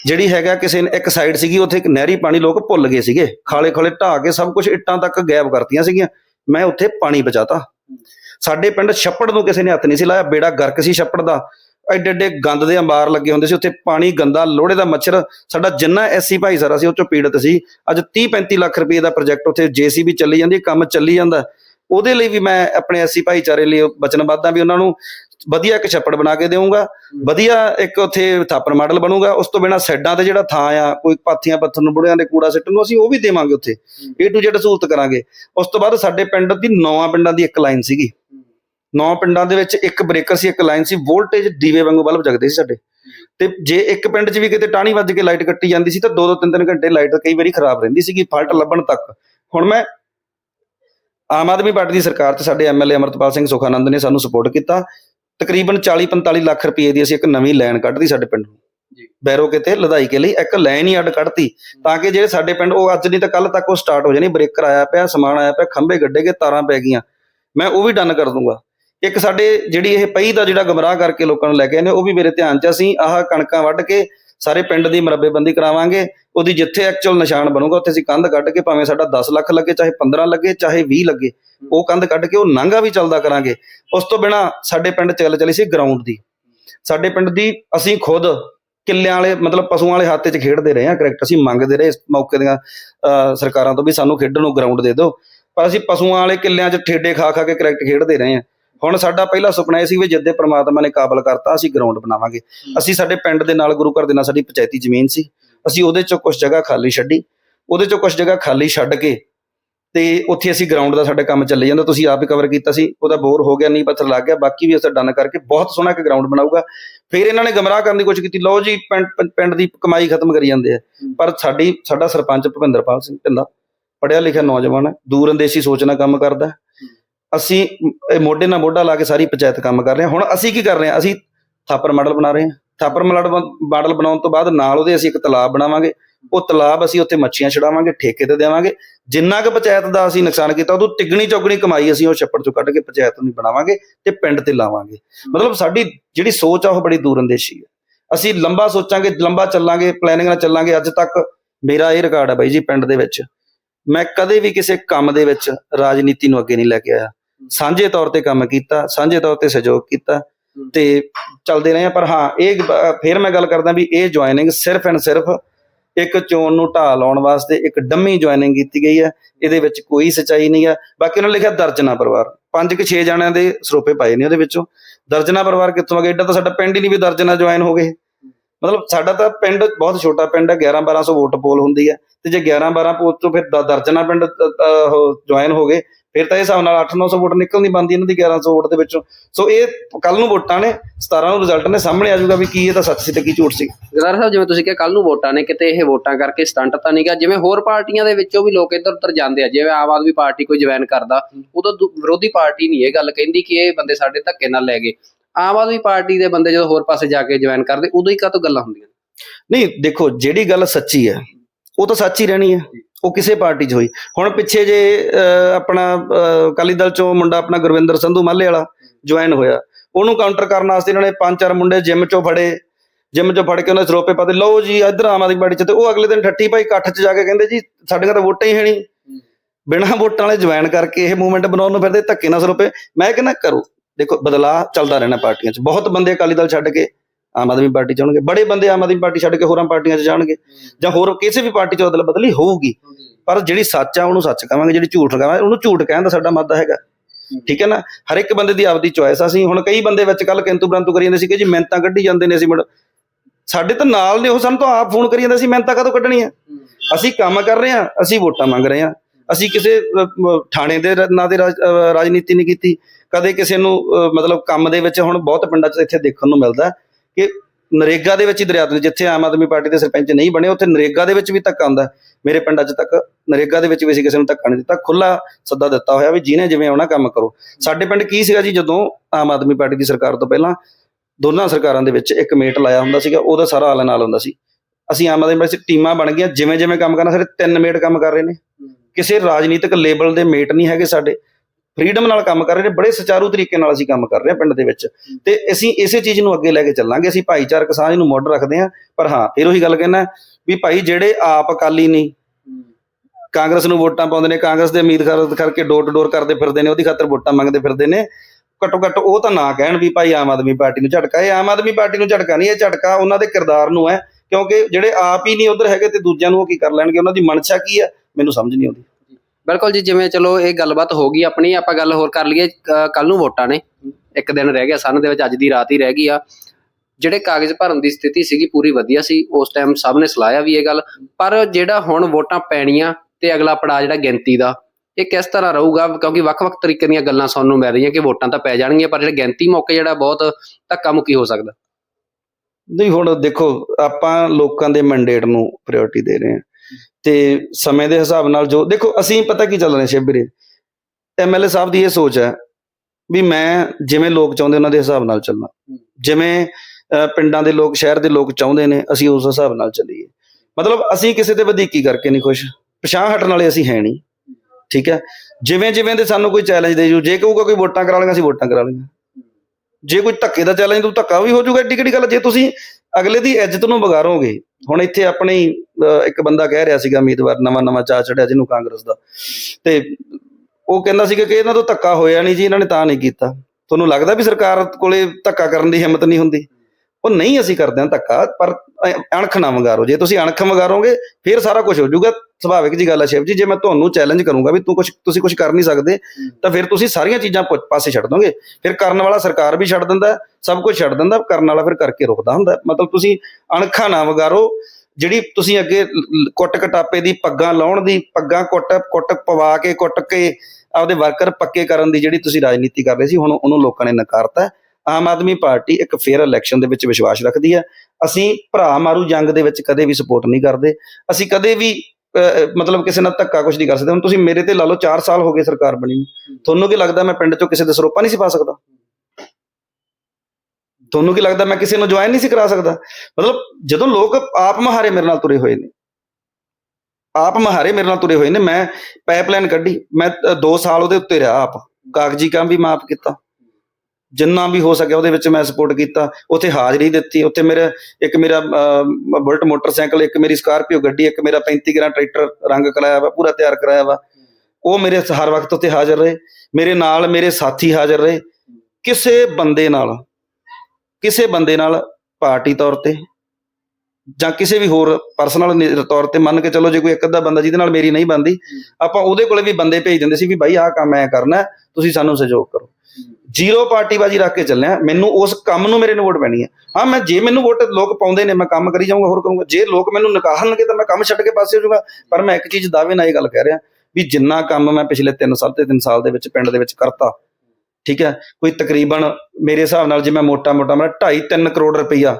ਜਿਹੜੀ ਹੈਗਾ ਕਿਸੇ ਨੇ ਇੱਕ ਸਾਈਡ ਸੀਗੀ, ਉੱਥੇ ਇੱਕ ਨਹਿਰੀ ਪਾਣੀ ਲੋਕ ਭੁੱਲ ਗਏ ਸੀਗੇ। ਖਾਲੇ ਖਾਲੇ ਢਾਹ ਕੇ ਸਭ ਕੁਝ ਇੱਟਾਂ ਤੱਕ ਗਾਇਬ ਕਰਤੀਆਂ ਸੀਗੀਆਂ। ਮੈਂ ਉੱਥੇ ਪਾਣੀ ਬਚਾਤਾ। ਸਾਡੇ ਪਿੰਡ ਛੱਪੜ ਨੂੰ ਕਿਸੇ ਨੇ ਹੱਥ ਨਹੀਂ ਸੀ ਲਾਇਆ। ਬੇੜਾ ਗਰਕ ਸੀ ਛੱਪੜ ਦਾ। ਐਡੇ ਐਡੇ ਗੰਦ ਦੇ ਅੰਬਾਰ ਲੱਗੇ ਹੁੰਦੇ ਸੀ। ਉੱਥੇ ਪਾਣੀ ਗੰਦਾ ਲੋੜੇ ਦਾ ਮੱਛਰ। ਸਾਡਾ ਜਿੰਨਾ ਐਸੀ ਭਾਈਚਾਰਾ ਸੀ, ਉਹ ਚੋਂ ਪੀੜਤ ਸੀ। ਅੱਜ 30 35 ਲੱਖ ਰੁਪਏ ਦਾ ਪ੍ਰੋਜੈਕਟ ਉੱਥੇ ਜੀਸੀਬੀ ਚੱਲੀ ਜਾਂਦੀ, ਕੰਮ ਚੱਲੀ ਜਾਂਦਾ। ਉਹਦੇ ਲਈ ਵੀ ਮੈਂ ਆਪਣੇ ਐਸੀ ਭਾਈਚਾਰੇ ਲਈ ਵਚਨਬੱਧ ਹਾਂ ਵੀ ਉਹਨਾਂ ਨੂੰ ਵਧੀਆ ਇੱਕ ਛੱਪੜ ਬਣਾ ਕੇ ਦੇਵਾਂਗਾ ਵਧੀਆ ਇੱਕ ਉੱਥੇ ਥਾਪਰ ਮਾਡਲ ਬਣੂਗਾ ਉਸ ਤੋਂ ਬਿਨਾ ਸਾਈਡਾਂ ਤੇ ਜਿਹੜਾ ਥਾਂ ਆ ਕੋਈ ਪਾਥੀਆਂ ਪੱਥਰ ਨੂੰ ਬੁੜਿਆਂ ਦੇ ਕੂੜਾ ਸਿੱਟਣ ਨੂੰ ਅਸੀਂ ਉਹ ਵੀ ਦੇਵਾਂਗੇ ਉੱਥੇ ਏ ਟੂ ਜ਼ੈਡ ਸਹੂਲਤ ਕਰਾਂਗੇ। ਉਸ ਤੋਂ ਬਾਅਦ ਸਾਡੇ ਪਿੰਡ ਦੀ ਨੌਵਾਂ ਪਿੰਡਾਂ ਦੀ ਇੱਕ ਲਾਈਨ ਸੀਗੀ। ਨੌ ਪਿੰਡਾਂ ਦੇ ਵਿੱਚ ਇੱਕ ਬ੍ਰੇਕਰ ਸੀ ਇੱਕ ਲਾਈਨ ਸੀ ਵੋਲਟੇਜ ਦੀਵੇ ਵਾਂਗੂ ਬਲਬ ਜਗਦੇ ਸੀ ਸਾਡੇ। ਤੇ ਜੇ ਇੱਕ ਪਿੰਡ 'ਚ ਵੀ ਕਿਤੇ ਟਾਣੀ ਵੱਜ ਕੇ ਲਾਈਟ ਕੱਟੀ ਜਾਂਦੀ ਸੀ ਤਾਂ ਦੋ ਦੋ ਤਿੰਨ ਤਿੰਨ ਘੰਟੇ ਲਾਈਟ ਕਈ ਵਾਰੀ ਖਰਾਬ ਰਹਿੰਦੀ ਸੀਗੀ ਫਾਲਟ ਲੱਭਣ ਤੱਕ। ਹੁਣ ਮੈਂ ਆਮ ਆਦਮੀ ਪਾਰਟੀ ਦੀ ਸਰਕਾਰ 'ਚ ਸਾਡੇ ਐਮਐਲਏ ਅਮਰਤਪਾਲ ਸਿੰਘ ਸੁਖਾਨੰਦ ਨੇ ਸਾਨੂੰ ਸਪੋਰਟ ਕੀਤਾ। ਤਕਰੀਬਨ 40 45 ਲੱਖ ਰੁਪਏ ਦੀ ਅਸੀਂ ਇੱਕ ਨਵੀਂ ਲਾਈਨ ਕੱਢਦੀ ਸਾਡੇ ਪਿੰਡ ਨੂੰ
ਜੀ।
ਬੈਰੋ ਕਿਤੇ ਲਧਾਈ ਕੇ ਲਈ ਇੱਕ ਲਾਈਨ ਹੀ ਅੱਡ ਕੱਢਤੀ ਤਾਂ ਕਿ ਜਿਹੜੇ ਸਾਡੇ ਪਿੰਡ ਉਹ ਅੱਜ ਨਹੀਂ ਤਾਂ ਕੱਲ ਤੱਕ ਉਹ ਸਟਾਰਟ ਹੋ ਜਾਣੀ ਬ੍ਰੇਕਰ ਆਇਆ ਪਿਆ ਸਮਾਨ ਆਇਆ ਪਿਆ ਖੰਭੇ ਗੱਡੇ ਕੇ ਤਾਰਾਂ ਪੈ ਗਈਆਂ ਮੈਂ ਉਹ ਵੀ ਡਨ ਕਰ ਦੂੰਗਾ ਇੱਕ ਸਾਡੇ ਜਿਹੜੀ ਇਹ ਪਈ ਦਾ ਜਿਹੜਾ ਗਮਰਾਹ ਕਰਕੇ ਲੋਕਾਂ ਨੂੰ ਲੈ ਕੇ ਆਏ ਨੇ ਉਹ ਵੀ ਮੇਰੇ ਧਿਆਨ 'ਚ। ਅਸੀਂ ਆਹ ਕਣਕਾਂ ਵੱਢ ਕੇ ਸਾਰੇ ਪਿੰਡ ਦੀ ਮਰੱਬੇਬੰਦੀ ਕਰਾਵਾਂਗੇ ਉਹਦੀ ਜਿੱਥੇ ਐਕਚੁਅਲ ਨਿਸ਼ਾਨ ਬਣੂਗਾ ਉੱਥੇ ਅਸੀਂ ਕੰਧ ਕੱਢ ਕੇ ਭਾਵੇਂ ਸਾਡਾ 10 ਲੱਖ ਲੱਗੇ ਚਾਹੇ 15 ਲੱਗੇ ਚਾਹੇ 20 ਲੱਗੇ ਉਹ ਕੰਧ ਕੱਢ ਕੇ ਉਹ ਨਾਂਗਾ ਵੀ ਚੱਲਦਾ ਕਰਾਂਗੇ। ਉਸ ਤੋਂ ਬਿਨਾ ਸਾਡੇ ਪਿੰਡ ਚੱਲ ਚਲੀ ਸੀ ਗਰਾਊਂਡ ਦੀ। ਸਾਡੇ ਪਿੰਡ ਦੀ ਅਸੀਂ ਖੁਦ ਕਿੱਲਿਆਂ ਵਾਲੇ ਮਤਲਬ ਪਸ਼ੂਆਂ ਵਾਲੇ ਹੱਥ 'ਚ ਖੇਡਦੇ ਰਹੇ ਆ ਕ੍ਰਿਕਟ ਅਸੀਂ ਮੰਗਦੇ ਰਹੇ ਇਸ ਮੌਕੇ ਦੀਆਂ ਅਹ, ਸਰਕਾਰਾਂ ਤੋਂ ਵੀ ਸਾਨੂੰ ਖੇਡਣ ਨੂੰ ਗਰਾਊਂਡ ਦੇ ਦਿਓ। ਪਰ ਅਸੀਂ ਪਸ਼ੂਆਂ ਵਾਲੇ ਕਿੱਲਿਆਂ 'ਚ ਠੇਡੇ ਖਾ ਖਾ ਕੇ ਕ੍ਰਿਕਟ ਖੇਡਦੇ ਰਹੇ ਆ ਹੁਣ ਸਾਡਾ ਪਹਿਲਾ ਸੁਪਨਾ ਇਹ ਸੀ ਵੀ ਜਿੱਦੇ ਪ੍ਰਮਾਤਮਾ ਨੇ ਕਾਬਲ ਕਰਤਾ ਅਸੀਂ ਗਰਾਊਂਡ ਬਣਾਵਾਂਗੇ। ਅਸੀਂ ਸਾਡੇ ਪਿੰਡ ਦੇ ਨਾਲ ਗੁਰੂ ਘਰ ਦੇ ਨਾਲ ਸਾਡੀ ਪੰਚਾਇਤੀ ਜ਼ਮੀਨ ਸੀ। ਅਸੀਂ ਉਹਦੇ 'ਚੋਂ ਕੁਝ ਜਗ੍ਹਾ ਖਾਲੀ ਛੱਡੀ। ਉਹਦੇ 'ਚੋਂ ਕੁਝ ਜਗ੍ਹਾ ਖਾਲੀ ਛੱਡ ਕੇ ਤੇ ਉੱਥੇ ਅਸੀਂ ਗਰਾਊਂਡ ਦਾ ਸਾਡਾ ਕੰਮ ਚੱਲੇ ਜਾਂਦਾ। ਤੁਸੀਂ ਆਪ ਹੀ ਕਵਰ ਕੀਤਾ ਸੀ ਉਹਦਾ ਬੋਰ ਹੋ ਗਿਆ ਨਹੀਂ ਪੱਥਰ ਲੱਗ ਗਿਆ ਬਾਕੀ ਵੀ ਅਸੀਂ ਡਨ ਕਰਕੇ ਬਹੁਤ ਸੋਹਣਾ ਇੱਕ ਗਰਾਊਂਡ ਬਣਾਊਗਾ। ਫਿਰ ਇਹਨਾਂ ਨੇ ਗਮਰਾਹ ਕਰਨ ਦੀ ਕੋਸ਼ਿਸ਼ ਕੀਤੀ ਲਓ ਜੀ ਪਿੰਡ ਪਿੰਡ- ਦੀ ਕਮਾਈ ਖਤਮ ਕਰੀ ਜਾਂਦੇ ਆ। ਪਰ ਸਾਡੀ ਸਾਡਾ ਸਰਪੰਚ ਭੁਪਿੰਦਰਪਾਲ ਸਿੰਘ ਪਿੰਦਾ ਪੜਿਆ ਲਿਖਿਆ ਨੌਜਵਾਨ ਹੈ ਦੂਰ ਅੰਦੇਸ਼ੀ ਸੋਚ ਨਾਲ ਕੰਮ ਕਰਦਾ। ਅਸੀਂ ਇਹ ਮੋਢੇ ਨਾਲ ਮੋਢਾ ਲਾ ਕੇ ਸਾਰੀ ਪੰਚਾਇਤ ਕੰਮ ਕਰ ਰਹੇ ਹਾਂ। ਹੁਣ ਅਸੀਂ ਕੀ ਕਰ ਰਹੇ ਹਾਂ? ਅਸੀਂ ਥਾਪਰ ਮਾਡਲ ਬਣਾ ਰਹੇ ਹਾਂ। ਥਾਪਰ ਮਾਡਲ ਮਾਡਲ ਬਣਾਉਣ ਤੋਂ ਬਾਅਦ ਨਾਲ ਉਹਦੇ ਅਸੀਂ ਇੱਕ ਤਲਾਬ ਬਣਾਵਾਂਗੇ। ਉਹ ਤਲਾਬ ਅਸੀਂ ਉੱਥੇ ਮੱਛੀਆਂ ਛਡਾਵਾਂਗੇ, ਠੇਕੇ ਤੇ ਦੇਵਾਂਗੇ। ਜਿੰਨਾ ਕੁ ਪੰਚਾਇਤ ਦਾ ਅਸੀਂ ਨੁਕਸਾਨ ਕੀਤਾ, ਉਦੋਂ ਤਿੱਗਣੀ ਚੌਗਣੀ ਕਮਾਈ ਅਸੀਂ ਉਹ ਛੱਪੜ ਚੋਂ ਕੱਢ ਕੇ ਪੰਚਾਇਤ ਨੂੰ ਬਣਾਵਾਂਗੇ ਤੇ ਪਿੰਡ ਤੇ ਲਾਵਾਂਗੇ। ਮਤਲਬ ਸਾਡੀ ਜਿਹੜੀ ਸੋਚ ਆ, ਉਹ ਬੜੀ ਦੂਰਅੰਦੇਸ਼ੀ ਹੈ ਅਸੀਂ ਲੰਬਾ ਸੋਚਾਂਗੇ, ਲੰਬਾ ਚੱਲਾਂਗੇ ਪਲੈਨਿੰਗ ਨਾਲ ਚੱਲਾਂਗੇ। ਅੱਜ ਤੱਕ ਮੇਰਾ ਇਹ ਰਿਕਾਰਡ ਹੈ ਬਾਈ ਜੀ ਪਿੰਡ ਦੇ ਵਿੱਚ। ਮੈਂ ਕਦੇ ਵੀ ਕਿਸੇ ਕੰਮ ਦੇ ਵਿੱਚ ਰਾਜਨੀਤੀ ਨੂੰ ਅੱਗੇ ਨਹੀਂ ਲੈ ਕੇ ਆਇਆ। ਸਾਂਝੇ ਤੌਰ ਤੇ ਕੰਮ ਕੀਤਾ, ਸਾਂਝੇ ਤੌਰ ਤੇ ਸਹਿਯੋਗ ਕੀਤਾ ਤੇ ਚੱਲਦੇ ਰਹੇ ਪਰ ਹਾਂ, ਇਹ ਗ- ਮੈਂ ਗੱਲ ਕਰਦਾ ਵੀ ਇਹ ਜੁਆਇਨਿੰਗ ਸਿਰਫ ਐਂਡ ਸਿਰਫ ਇੱਕ ਚੋਣ ਨੂੰ ਢਾਹ ਲਾਉਣ ਵਾਸਤੇ ਇੱਕ ਡੰਮੀ ਜੁਆਇਨਿੰਗ ਕੀਤੀ ਗਈ ਹੈ। ਇਹਦੇ ਵਿੱਚ ਕੋਈ ਸਚਾਈ ਨਹੀਂ ਹੈ। ਬਾਕੀ ਉਹਨਾਂ ਲਿਖਿਆ ਦਰਜਨਾ ਪਰਿਵਾਰ। ਪੰਜ ਕਿ 6 ਜਣਿਆਂ ਦੇ ਸਰੋਪੇ ਪਾਏ ਨੇ ਉਹਦੇ ਵਿੱਚੋਂ। ਦਰਜਨਾ ਪਰਿਵਾਰ ਕਿੱਥੋਂ ਆ ਗਿਆ ਏਡਾ ਤਾਂ ਸਾਡਾ ਪਿੰਡ ਹੀ ਨਹੀਂ ਵੀ ਦਰਜਨਾ ਜੁਆਇਨ ਹੋ ਗਏ। ਮਤਲਬ ਸਾਡਾ ਤਾਂ ਪਿੰਡ ਬਹੁਤ ਛੋਟਾ ਪਿੰਡ ਹੈ। 11 1200 ਵੋਟ ਪੋਲ ਹੁੰਦੀ ਹੈ। ਤੇ ਜੇ 11 12 ਪੋਲ ਤੋਂ ਫਿਰ ਦਰਜਨਾ ਪਿੰਡ ਜੁਆਇਨ ਹੋ ਗਏ ਫਿਰ ਤਾਂ ਇਹ ਹਿਸਾਬ ਨਾਲ 8-900 ਵੋਟ ਨਿਕਲਣੀ ਬੰਦੀ ਇਹਨਾਂ ਦੀ 1100 ਵੋਟ ਦੇ ਵਿੱਚੋਂ। ਸੋ ਇਹ ਕੱਲ ਨੂੰ ਵੋਟਾਂ ਨੇ 17 ਨੂੰ ਰਿਜ਼ਲਟ ਨੇ ਸਾਹਮਣੇ ਆ ਜਾਊਗਾ ਵੀ ਕੀ ਇਹ ਤਾਂ ਸੱਚ ਸੀ ਤੇ ਕੀ ਝੂਠ ਸੀ।
ਗਦਾਰ ਸਾਹਿਬ ਜਿਵੇਂ ਤੁਸੀਂ ਕਿਹਾ ਕੱਲ ਨੂੰ ਵੋਟਾਂ ਨੇ ਕਿਤੇ ਇਹ ਵੋਟਾਂ ਕਰਕੇ ਸਟੰਟ ਤਾਂ ਨਹੀਂਗਾ ਜਿਵੇਂ ਹੋਰ ਪਾਰਟੀਆਂ ਦੇ ਵਿੱਚੋਂ ਵੀ ਲੋਕ ਇੱਧਰ ਉੱਧਰ ਜਾਂਦੇ ਆ ਜਿਵੇਂ ਆਮ ਆਦਮੀ ਪਾਰਟੀ ਕੋਈ ਜੁਆਇਨ ਕਰਦਾ ਉਦੋਂ ਵਿਰੋਧੀ ਪਾਰਟੀ ਨਹੀਂ ਇਹ ਗੱਲ ਕਹਿੰਦੀ ਕਿ ਇਹ ਬੰਦੇ ਸਾਡੇ ਧੱਕੇ ਨਾਲ ਲੈ ਗਏ। ਆਮ ਆਦਮੀ ਪਾਰਟੀ ਦੇ ਬੰਦੇ ਜਦੋਂ ਹੋਰ ਪਾਸੇ ਜਾ ਕੇ ਜੁਆਇਨ ਕਰਦੇ ਉਦੋਂ ਹੀ ਕਾਹਤੋਂ ਗੱਲਾਂ ਹੁੰਦੀਆਂ
ਨਹੀਂ ਦੇਖੋ ਜਿਹੜੀ ਗੱਲ ਸੱਚੀ ਹੈ ਉਹ ਤਾਂ ਸੱਚ ਹੀ ਰਹਿਣੀ ਹੈ। ਉਹ ਕਿਸੇ ਪਾਰਟੀ 'ਚ ਹੋਈ। ਹੁਣ ਪਿੱਛੇ ਜੇ ਅਹ, ਆਪਣਾ ਅਹ, ਅਕਾਲੀ ਦਲ ਚੋਂ ਮੁੰਡਾ ਆਪਣਾ ਗੁਰਵਿੰਦਰ ਸੰਧੂ ਮਾਲੇ ਵਾਲਾ ਜੁਆਇਨ ਹੋਇਆ। ਉਹਨੂੰ ਕਾਊਂਟਰ ਕਰਨ ਵਾਸਤੇ ਇਹਨਾਂ ਨੇ ਪੰਜ ਚਾਰ ਮੁੰਡੇ ਜਿਮ 'ਚੋਂ ਫੜੇ। ਜਿਮ 'ਚੋਂ ਫੜ ਕੇ ਉਹਨਾਂ ਦੇ ਸਰੋਪੇ ਪਾਤੇ ਲਓ ਜੀ ਇੱਧਰ ਆਮ ਆਦਮੀ ਪਾਰਟੀ 'ਚ ਤੇ ਉਹ ਅਗਲੇ ਦਿਨ ਠੱਠੀ ਭਾਈ ਇਕੱਠ 'ਚ ਜਾ ਕੇ ਕਹਿੰਦੇ ਜੀ ਸਾਡੀਆਂ ਤਾਂ ਵੋਟਾਂ ਹੀ ਹੈ ਨਹੀਂ। ਬਿਨਾਂ ਵੋਟਾਂ ਵਾਲੇ ਜੁਆਇਨ ਕਰਕੇ ਇਹ ਮੂਵਮੈਂਟ ਬਣਾਉਣ ਨੂੰ ਫਿਰਦੇ ਧੱਕੇ ਨਾਲ ਸਰੋਪੇ। ਮੈਂ ਕਹਿੰਦਾ ਕਰੋ। ਦੇਖੋ ਬਦਲਾਅ ਚੱਲਦਾ ਰਹਿਣਾ ਪਾਰਟੀਆਂ 'ਚ। ਬਹੁਤ ਬੰਦੇ ਅਕਾਲੀ ਦਲ ਛੱਡ ਕੇ ਆਮ ਆਦਮੀ ਪਾਰਟੀ 'ਚ ਆਉਣਗੇ। ਬੜੇ ਬੰਦੇ ਆਮ ਆਦਮੀ ਪਾਰਟੀ ਛੱਡ ਕੇ ਹੋਰਾਂ ਪਾਰਟੀਆਂ 'ਚ ਜਾਣਗੇ। ਜਾਂ ਹੋਰ ਕਿਸੇ ਵੀ ਪਾਰਟੀ 'ਚ ਅਦਲ ਬਦਲੀ ਹੋਊਗੀ। ਪਰ ਜਿਹੜੀ ਸੱਚ ਆ, ਉਹਨੂੰ ਸੱਚ ਕਹਾਂਗੇ, ਜਿਹੜੀ ਝੂਠ ਕਹਾਂਗੇ, ਉਹਨੂੰ ਝੂਠ ਕਹਿਣ ਦਾ ਸਾਡਾ ਮਾਦਾ ਹੈਗਾ। ਠੀਕ ਹੈ ਨਾ? ਹਰ ਇੱਕ ਬੰਦੇ ਦੀ ਆਪਦੀ ਚੋਇਸ ਆ। ਅਸੀਂ ਹੁਣ ਕਈ ਬੰਦੇ ਵਿੱਚ ਕੱਲ ਕਿੰਤੂ ਬਰੰਤੂ ਕਰੀ ਜਾਂਦੇ ਸੀ ਕਿ ਜੀ ਮਿਹਨਤਾਂ ਕੱਢੀ ਜਾਂਦੇ ਨੇ ਅਸੀਂ ਮੁੜ। ਸਾਡੇ ਤਾਂ ਨਾਲ ਨੇ ਉਹ, ਸਾਨੂੰ ਤਾਂ ਆਪ ਫੋਨ ਕਰੀ ਜਾਂਦਾ ਸੀ ਮਿਹਨਤਾਂ ਕਦੋਂ ਕੱਢਣੀਆਂ ਅਸੀਂ ਕੰਮ ਕਰ ਰਹੇ ਹਾਂ ਅਸੀਂ ਵੋਟਾਂ ਮੰਗ ਰਹੇ ਹਾਂ ਅਸੀਂ ਕਿਸੇ ਥਾਣੇ ਦੇ ਨਾਂ ਦੇ ਰਾਜ- ਰਾਜਨੀਤੀ ਨਹੀਂ ਕੀਤੀ। ਕਦੇ ਕਿਸੇ ਨੂੰ ਮਤਲਬ ਕੰਮ ਦੇ ਵਿੱਚ ਹੁਣ ਬਹੁਤ ਪਿੰਡਾਂ 'ਚ ਇੱਥੇ ਦੇਖਣ ਨੂੰ ਮਿਲਦਾ। ਕਿ ਨਰੇਗਾ ਦੇ ਵਿੱਚ ਹੀ ਦਰਿਆ ਦੇ ਜਿੱਥੇ ਆਮ ਆਦਮੀ ਪਾਰਟੀ ਦੇ ਸਰਪੰਚ ਨਹੀਂ ਬਣੇ ਉੱਥੇ ਨਰੇਗਾ ਦੇ ਵਿੱਚ ਵੀ ਧੱਕਾ ਹੁੰਦਾ ਮੇਰੇ ਪਿੰਡ ਅੱਜ ਤੱਕ ਨਰੇਗਾ ਦੇ ਵਿੱਚ ਵੀ ਅਸੀਂ ਕਿਸੇ ਨੂੰ ਧੱਕਾ ਨਹੀਂ ਦਿੱਤਾ। ਖੁੱਲਾ ਸੱਦਾ ਦਿੱਤਾ ਹੋਇਆ ਵੀ ਜਿਹਨੇ ਜਿਵੇਂ ਆਉਣਾ ਕੰਮ ਕਰੋ। ਸਾਡੇ ਪਿੰਡ ਕੀ ਸੀਗਾ ਜੀ ਜਦੋਂ ਆਮ ਆਦਮੀ ਪਾਰਟੀ ਦੀ ਸਰਕਾਰ ਤੋਂ ਪਹਿਲਾਂ ਦੋਨਾਂ ਸਰਕਾਰਾਂ ਦੇ ਵਿੱਚ ਇੱਕ ਮੇਟ ਲਾਇਆ ਹੁੰਦਾ ਸੀਗਾ ਉਹਦਾ ਸਾਰਾ ਆਲਾ ਨਾਲ ਹੁੰਦਾ ਸੀ। ਅਸੀਂ ਆਮ ਆਦਮੀ ਪਾਰਟੀ ਟੀਮਾਂ ਬਣ ਗਈਆਂ ਜਿਵੇਂ ਜਿਵੇਂ ਕੰਮ ਕਰਨਾ ਸਾਰੇ ਤਿੰਨ ਮੇਟ ਕੰਮ ਕਰ ਰਹੇ ਨੇ। ਕਿਸੇ ਰਾਜਨੀਤਿਕ ਲੇਬਲ ਦੇ ਮੇਟ ਨਹੀਂ ਹੈਗੇ ਸਾਡੇ। ਫਰੀडम ਨਾਲ ਕੰਮ ਕਰ ਰਹੇ ਨੇ, ਬੜੇ ਸੁਚਾਰੂ ਤਰੀਕੇ ਨਾਲ ਅਸੀਂ ਕੰਮ ਕਰ ਰਹੇ ਹਾਂ ਪਿੰਡ ਦੇ ਵਿੱਚ। ਤੇ ਅਸੀਂ ਇਸੇ ਚੀਜ਼ ਨੂੰ ਅੱਗੇ ਲੈ ਕੇ ਚੱਲਾਂਗੇ, ਅਸੀਂ ਭਾਈਚਾਰਕ ਸਾਂਝ ਨੂੰ ਮੁੱਢ ਰੱਖਦੇ ਹਾਂ। ਪਰ ਹਾਂ, ਫਿਰ ਉਹੀ ਗੱਲ ਕਹਿਣਾ ਵੀ ਭਾਈ ਜਿਹੜੇ ਆਪ ਅਕਾਲੀ ਨਹੀਂ ਕਾਂਗਰਸ ਨੂੰ ਵੋਟਾਂ ਪਾਉਂਦੇ ਨੇ, ਕਾਂਗਰਸ ਦੇ ਉਮੀਦ ਕਰਕੇ ਡੋਰ ਟੂ ਡੋਰ ਕਰਦੇ ਫਿਰਦੇ ਨੇ, ਉਹਦੀ ਖਾਤਰ ਵੋਟਾਂ ਮੰਗਦੇ ਫਿਰਦੇ ਨੇ। ਘੱਟੋ ਘੱਟ ਉਹ ਤਾਂ ਨਾ ਕਹਿਣ ਵੀ ਭਾਈ ਆਮ ਆਦਮੀ ਪਾਰਟੀ ਨੂੰ ਝਟਕਾ, ਇਹ ਆਮ ਆਦਮੀ ਪਾਰਟੀ ਨੂੰ ਝਟਕਾ ਨਹੀਂ, ਇਹ ਝਟਕਾ ਉਹਨਾਂ ਦੇ ਕਿਰਦਾਰ ਨੂੰ ਹੈ। ਕਿਉਂਕਿ ਜਿਹੜੇ ਆਪ ਹੀ ਨਹੀਂ ਉਧਰ ਹੈਗੇ ਤੇ ਦੂਜਿਆਂ ਨੂੰ ਉਹ ਕੀ ਕਰ ਲੈਣਗੇ, ਉਹਨਾਂ ਦੀ ਮਨਸ਼ਾ ਕੀ ਹੈ? ਮੈਨੂੰ ਸਮਝ ਨਹੀਂ ਆਉਂਦੀ।
ਬਿਲਕੁਲ ਜੀ, ਜਿਵੇਂ ਚਲੋ ਇਹ ਗੱਲਬਾਤ ਹੋ ਗਈ ਆਪਣੀ, ਆਪਾਂ ਗੱਲ ਹੋਰ ਕਰ ਲਈਏ ਕੱਲ ਨੂੰ ਵੋਟਾਂ ਨੇ। ਇੱਕ ਦਿਨ ਰਹਿ ਗਿਆ ਸਨ ਦੇ ਵਿੱਚ ਅੱਜ ਦੀ ਰਾਤ ਹੀ ਰਹਿ ਗਈ ਆ। ਜਿਹੜੇ ਕਾਗਜ਼ ਭਰਨ ਦੀ ਸਥਿਤੀ ਸੀਗੀ, ਪੂਰੀ ਵਧੀਆ ਸੀ, ਉਸ ਟਾਈਮ ਸਭ ਨੇ ਸਲਾਹਿਆ ਵੀ ਇਹ ਗੱਲ। ਪਰ ਜਿਹੜਾ ਹੁਣ ਵੋਟਾਂ ਪੈਣੀਆਂ ਤੇ ਅਗਲਾ ਪੜਾ ਜਿਹੜਾ ਗਿਣਤੀ ਦਾ, ਇਹ ਕਿਸ ਤਰ੍ਹਾਂ ਰਹੂਗਾ? ਕਿਉਂਕਿ ਵੱਖ-ਵੱਖ ਤਰੀਕੇ ਦੀਆਂ ਗੱਲਾਂ ਸੁਣਨ ਨੂੰ ਮਿਲ ਰਹੀਆਂ ਕਿ ਵੋਟਾਂ ਤਾਂ ਪੈ ਜਾਣਗੀਆਂ, ਪਰ ਜਿਹੜੇ ਗਿਣਤੀ ਮੌਕੇ ਜਿਹੜਾ ਬਹੁਤ ਧੱਕਾ ਮੁੱਕੀ ਹੋ ਸਕਦਾ।
ਨਹੀਂ, ਹੁਣ ਦੇਖੋ, ਆਪਾਂ ਲੋਕਾਂ ਦੇ ਮੈਂਡੇਟ ਨੂੰ ਪ੍ਰਾਇੋਰਟੀ ਦੇ ਰਹੇ ਹਾਂ। ਤੇ ਸਮੇਂ ਦੇ ਹਿਸਾਬ ਨਾਲ ਜੋ ਦੇਖੋ ਅਸੀਂ ਪਤਾ ਕੀ ਚੱਲ ਰਹੇ ਸ਼ਿਵਰੇ ਐਮਐਲਏ ਸਾਹਿਬ ਦੀ ਇਹ ਸੋਚ ਹੈ ਵੀ ਮੈਂ ਜਿਵੇਂ ਲੋਕ ਚਾਹੁੰਦੇ ਉਹਨਾਂ ਦੇ ਹਿਸਾਬ ਨਾਲ ਚੱਲਣਾ। ਜਿਵੇਂ ਪਿੰਡਾਂ ਦੇ ਲੋਕ ਸ਼ਹਿਰ ਦੇ ਲੋਕ ਚਾਹੁੰਦੇ ਨੇ ਅਸੀਂ ਉਸ ਹਿਸਾਬ ਨਾਲ ਚੱਲੀਏ। ਮਤਲਬ ਅਸੀਂ ਕਿਸੇ ਤੇ ਵਧੀਕੀ ਕਰਕੇ ਨਹੀਂ ਖੁਸ਼। ਪਛਾਣ ਹਟਣ ਵਾਲੇ ਅਸੀਂ ਹੈ ਨਹੀਂ। ਠੀਕ ਹੈ? ਜਿਵੇਂ ਜਿਵੇਂ ਦੇ ਸਾਨੂੰ ਕੋਈ ਚੈਲੰਜ ਦੇ ਜੂ ਜੇ ਕਹੂਗਾ ਕੋਈ ਵੋਟਾਂ ਕਰਾ ਲਈਆਂ ਅਸੀਂ ਵੋਟਾਂ ਕਰਾ ਲਈਆਂ ਜੇ ਕੋਈ ਧੱਕੇ ਦਾ ਚੈਲੰਜ ਤੂੰ ਧੱਕਾ ਵੀ ਹੋ ਜਾਊਗਾ ਏਡੀ ਕਿਹੜੀ ਗੱਲ? ਜੇ ਤੁਸੀਂ ਅਗਲੇ ਦੀ ਇੱਜ਼ਤ ਨੂੰ ਵਿਗਾੜੋਗੇ ਹੁਣ ਇੱਥੇ ਆਪਣੇ ਅਹ, ਇੱਕ ਬੰਦਾ ਕਹਿ ਰਿਹਾ ਸੀਗਾ ਉਮੀਦਵਾਰ ਨਵਾਂ ਨਵਾਂ ਚਾ ਚੜਿਆ ਜਿਹਨੂੰ ਕਾਂਗਰਸ ਦਾ। ਤੇ ਉਹ ਕਹਿੰਦਾ ਸੀਗਾ ਕਿ ਇਹਨਾਂ ਤੋਂ ਧੱਕਾ ਹੋਇਆ ਨਹੀਂ ਜੀ ਇਹਨਾਂ ਨੇ ਤਾਂ ਨਹੀਂ ਕੀਤਾ। ਤੁਹਾਨੂੰ ਲੱਗਦਾ ਵੀ ਸਰਕਾਰ ਕੋਲੇ ਧੱਕਾ ਕਰਨ ਦੀ ਹਿੰਮਤ ਨਹੀਂ ਹੁੰਦੀ? ਉਹ ਨਹੀਂ ਅਸੀਂ ਕਰਦੇ ਹਾਂ ਧੱਕਾ, ਪਰ ਅਣਖ ਨਾ ਵੰਗਾਰੋ। ਜੇ ਤੁਸੀਂ ਅਣਖ ਵੰਗਾਰੋਗੇ, ਫਿਰ ਸਾਰਾ ਕੁਝ ਹੋ ਜਾਊਗਾ। ਸੁਭਾਵਿਕ ਜੀ ਗੱਲ ਹੈ ਸ਼ਿਵ ਜੀ, ਜੇ ਮੈਂ ਤੁਹਾਨੂੰ ਚੈਲੰਜ ਕਰੂੰਗਾ ਵੀ ਤੂੰ ਕੁਝ ਤੁਸੀਂ ਕੁਝ ਕਰ ਨਹੀਂ ਸਕਦੇ, ਤਾਂ ਫਿਰ ਤੁਸੀਂ ਸਾਰੀਆਂ ਚੀਜ਼ਾਂ ਪੁ- ਪਾਸੇ ਛੱਡ ਦੋਗੇ। ਫਿਰ ਕਰਨ ਵਾਲਾ ਸਰਕਾਰ ਵੀ ਛੱਡ ਦਿੰਦਾ, ਸਭ ਕੁਝ ਛੱਡ ਦਿੰਦਾ, ਕਰਨ ਵਾਲਾ ਫਿਰ ਕਰਕੇ ਰੁਕਦਾ ਹੁੰਦਾ। ਮਤਲਬ ਤੁਸੀਂ ਅਣਖਾਂ ਨਾ ਵਗਾਰੋ, ਜਿਹੜੀ ਤੁਸੀਂ ਅੱਗੇ ਕੁੱਟ ਕਟਾਪੇ ਦੀ, ਪੱਗਾਂ ਲਾਉਣ ਦੀ, ਪੱਗਾਂ ਕੁੱਟ ਕੁੱਟ ਪਵਾ ਕੇ, ਕੁੱਟ ਕੇ, ਆਪਦੇ ਵਰਕਰ ਪੱਕੇ ਕਰਨ ਦੀ ਜਿਹੜੀ ਤੁਸੀਂ ਰਾਜਨੀਤੀ ਕਰ ਰਹੇ ਸੀ, ਹੁਣ ਉਹਨੂੰ ਲੋਕਾਂ ਨੇ ਨਕਾਰਤਾ। ਆਮ ਆਦਮੀ ਪਾਰਟੀ ਇੱਕ ਫੇਅਰ ਇਲੈਕਸ਼ਨ ਦੇ ਵਿੱਚ ਵਿਸ਼ਵਾਸ ਰੱਖਦੀ ਹੈ। ਅਸੀਂ ਭਰਾ ਮਾਰੂ ਜੰਗ ਦੇ ਵਿੱਚ ਕਦੇ ਵੀ ਸਪੋਰਟ ਨਹੀਂ ਕਰਦੇ। ਅਸੀਂ ਕਦੇ ਵੀ ਅਹ, ਮਤਲਬ ਕਿਸੇ ਨਾਲ ਧੱਕਾ ਕੁਝ ਨਹੀਂ ਕਰ ਸਕਦੇ। ਹੁਣ ਤੁਸੀਂ ਮੇਰੇ ਤੇ ਲਾ ਲਓ 4 ਸਾਲ ਹੋ ਗਏ ਸਰਕਾਰ ਬਣੀ ਨੂੰ। ਤੁਹਾਨੂੰ ਕੀ ਲੱਗਦਾ ਮੈਂ ਪਿੰਡ ਚੋਂ ਕਿਸੇ ਦੇ ਸਰੋਪਾ ਨਹੀਂ ਸੀ ਪਾ ਸਕਦਾ? ਤੁਹਾਨੂੰ ਕੀ ਲੱਗਦਾ ਮੈਂ ਕਿਸੇ ਨੂੰ ਜੁਆਇਨ ਨਹੀਂ ਸੀ ਕਰਾ ਸਕਦਾ? ਮਤਲਬ ਜਦੋਂ ਲੋਕ ਆਪ ਮਹਾਰੇ ਮੇਰੇ ਨਾਲ ਤੁਰੇ ਹੋਏ ਨੇ ਆਪ ਮਹਾਰੇ ਮੇਰੇ ਨਾਲ ਤੁਰੇ ਹੋਏ ਨੇ ਮੈਂ ਪਾਈਪਲਾਈਨ ਕੱਢੀ। ਮੈਂ 2 ਸਾਲ ਉਹਦੇ ਉੱਤੇ ਰਿਹਾ ਆਪ। ਕਾਗਜ਼ੀ ਕੰਮ ਵੀ ਮਾਫ ਕੀਤਾ। ਜਿੰਨਾ ਵੀ ਹੋ ਸਕਿਆ ਉਹਦੇ ਵਿੱਚ ਮੈਂ ਸਪੋਰਟ ਕੀਤਾ, ਉੱਥੇ ਹਾਜ਼ਰੀ ਦਿੱਤੀ, ਉੱਥੇ ਮੇਰਾ, ਇੱਕ ਮੇਰਾ ਬੁਲਟ ਮੋਟਰਸਾਈਕਲ, ਇੱਕ ਮੇਰੀ ਸਕਾਰਪੀਓ ਗੱਡੀ, ਇੱਕ ਮੇਰਾ 35 ਗ੍ਰਾਂ ਟਰੈਕਟਰ ਰੰਗ ਕਰਾਇਆ ਵਾ, ਪੂਰਾ ਤਿਆਰ ਕਰਾਇਆ ਵਾ। ਉਹ ਮੇਰੇ ਹਰ ਵਕਤ ਉੱਤੇ ਹਾਜ਼ਰ ਰਹੇ, ਮੇਰੇ ਨਾਲ ਮੇਰੇ ਸਾਥੀ ਹਾਜ਼ਰ ਰਹੇ। ਕਿਸੇ ਬੰਦੇ ਨਾਲ, ਕਿਸੇ ਬੰਦੇ ਨਾਲ ਪਾਰਟੀ ਤੌਰ ਤੇ ਜਾਂ ਕਿਸੇ ਵੀ ਹੋਰ ਪਰਸਨਲ ਤੌਰ ਤੇ ਮੰਨ ਕੇ ਚੱਲੋ ਜੇ ਕੋਈ ਇੱਕ ਅੱਧਾ ਬੰਦਾ ਜਿਹਦੇ ਨਾਲ ਮੇਰੀ ਨਹੀਂ ਬੰਦੀ ਆਪਾਂ ਉਹਦੇ ਕੋਲੇ ਵੀ ਬੰਦੇ ਭੇਜ ਦਿੰਦੇ ਸੀ ਵੀ ਬਾਈ ਆਹ ਕੰਮ ਐ ਕਰਨਾ, ਤੁਸੀਂ ਸਾਨੂੰ ਸਹਿਯੋਗ ਕਰੋ। ਜ਼ੀਰੋ ਪਾਰਟੀਬਾਜ਼ੀ ਰੱਖ ਕੇ ਚੱਲਿਆ, ਮੈਨੂੰ ਉਸ ਕੰਮ ਨੂੰ ਮੇਰੇ ਨੂੰ ਵੋਟ ਪੈਣੀ ਹੈ। ਹਾਂ, ਮੈਂ ਜੇ ਮੈਨੂੰ ਵੋਟ ਲੋਕ ਪਾਉਂਦੇ ਨੇ, ਮੈਂ ਕੰਮ ਕਰੀ ਜਾਊਂਗਾ, ਹੋਰ ਕਰੂੰਗਾ। ਜੇ ਲੋਕ ਮੈਨੂੰ ਨਕਾਰਨਗੇ ਤਾਂ ਮੈਂ ਕੰਮ ਛੱਡ ਕੇ ਪਾਸੇ ਹੋ ਜਾਊਂਗਾ। ਪਰ ਮੈਂ ਇੱਕ ਚੀਜ਼ ਦਾਅਵੇ ਨਾਲ ਇਹ ਗੱਲ ਕਹਿ ਰਿਹਾ ਵੀ ਜਿੰਨਾ ਕੰਮ ਮੈਂ ਪਿਛਲੇ 3 ਸਾਲ ਤੇ 3 ਸਾਲ ਦੇ ਵਿੱਚ ਪਿੰਡ ਦੇ ਵਿੱਚ ਕਰਤਾ, ਠੀਕ ਹੈ, ਕੋਈ ਤਕਰੀਬਨ ਮੇਰੇ ਹਿਸਾਬ ਨਾਲ ਜੇ ਮੈਂ ਮੋਟਾ ਮੋਟਾ ਮੈਂ 2.5 3 ਕਰੋੜ ਰੁਪਈਆ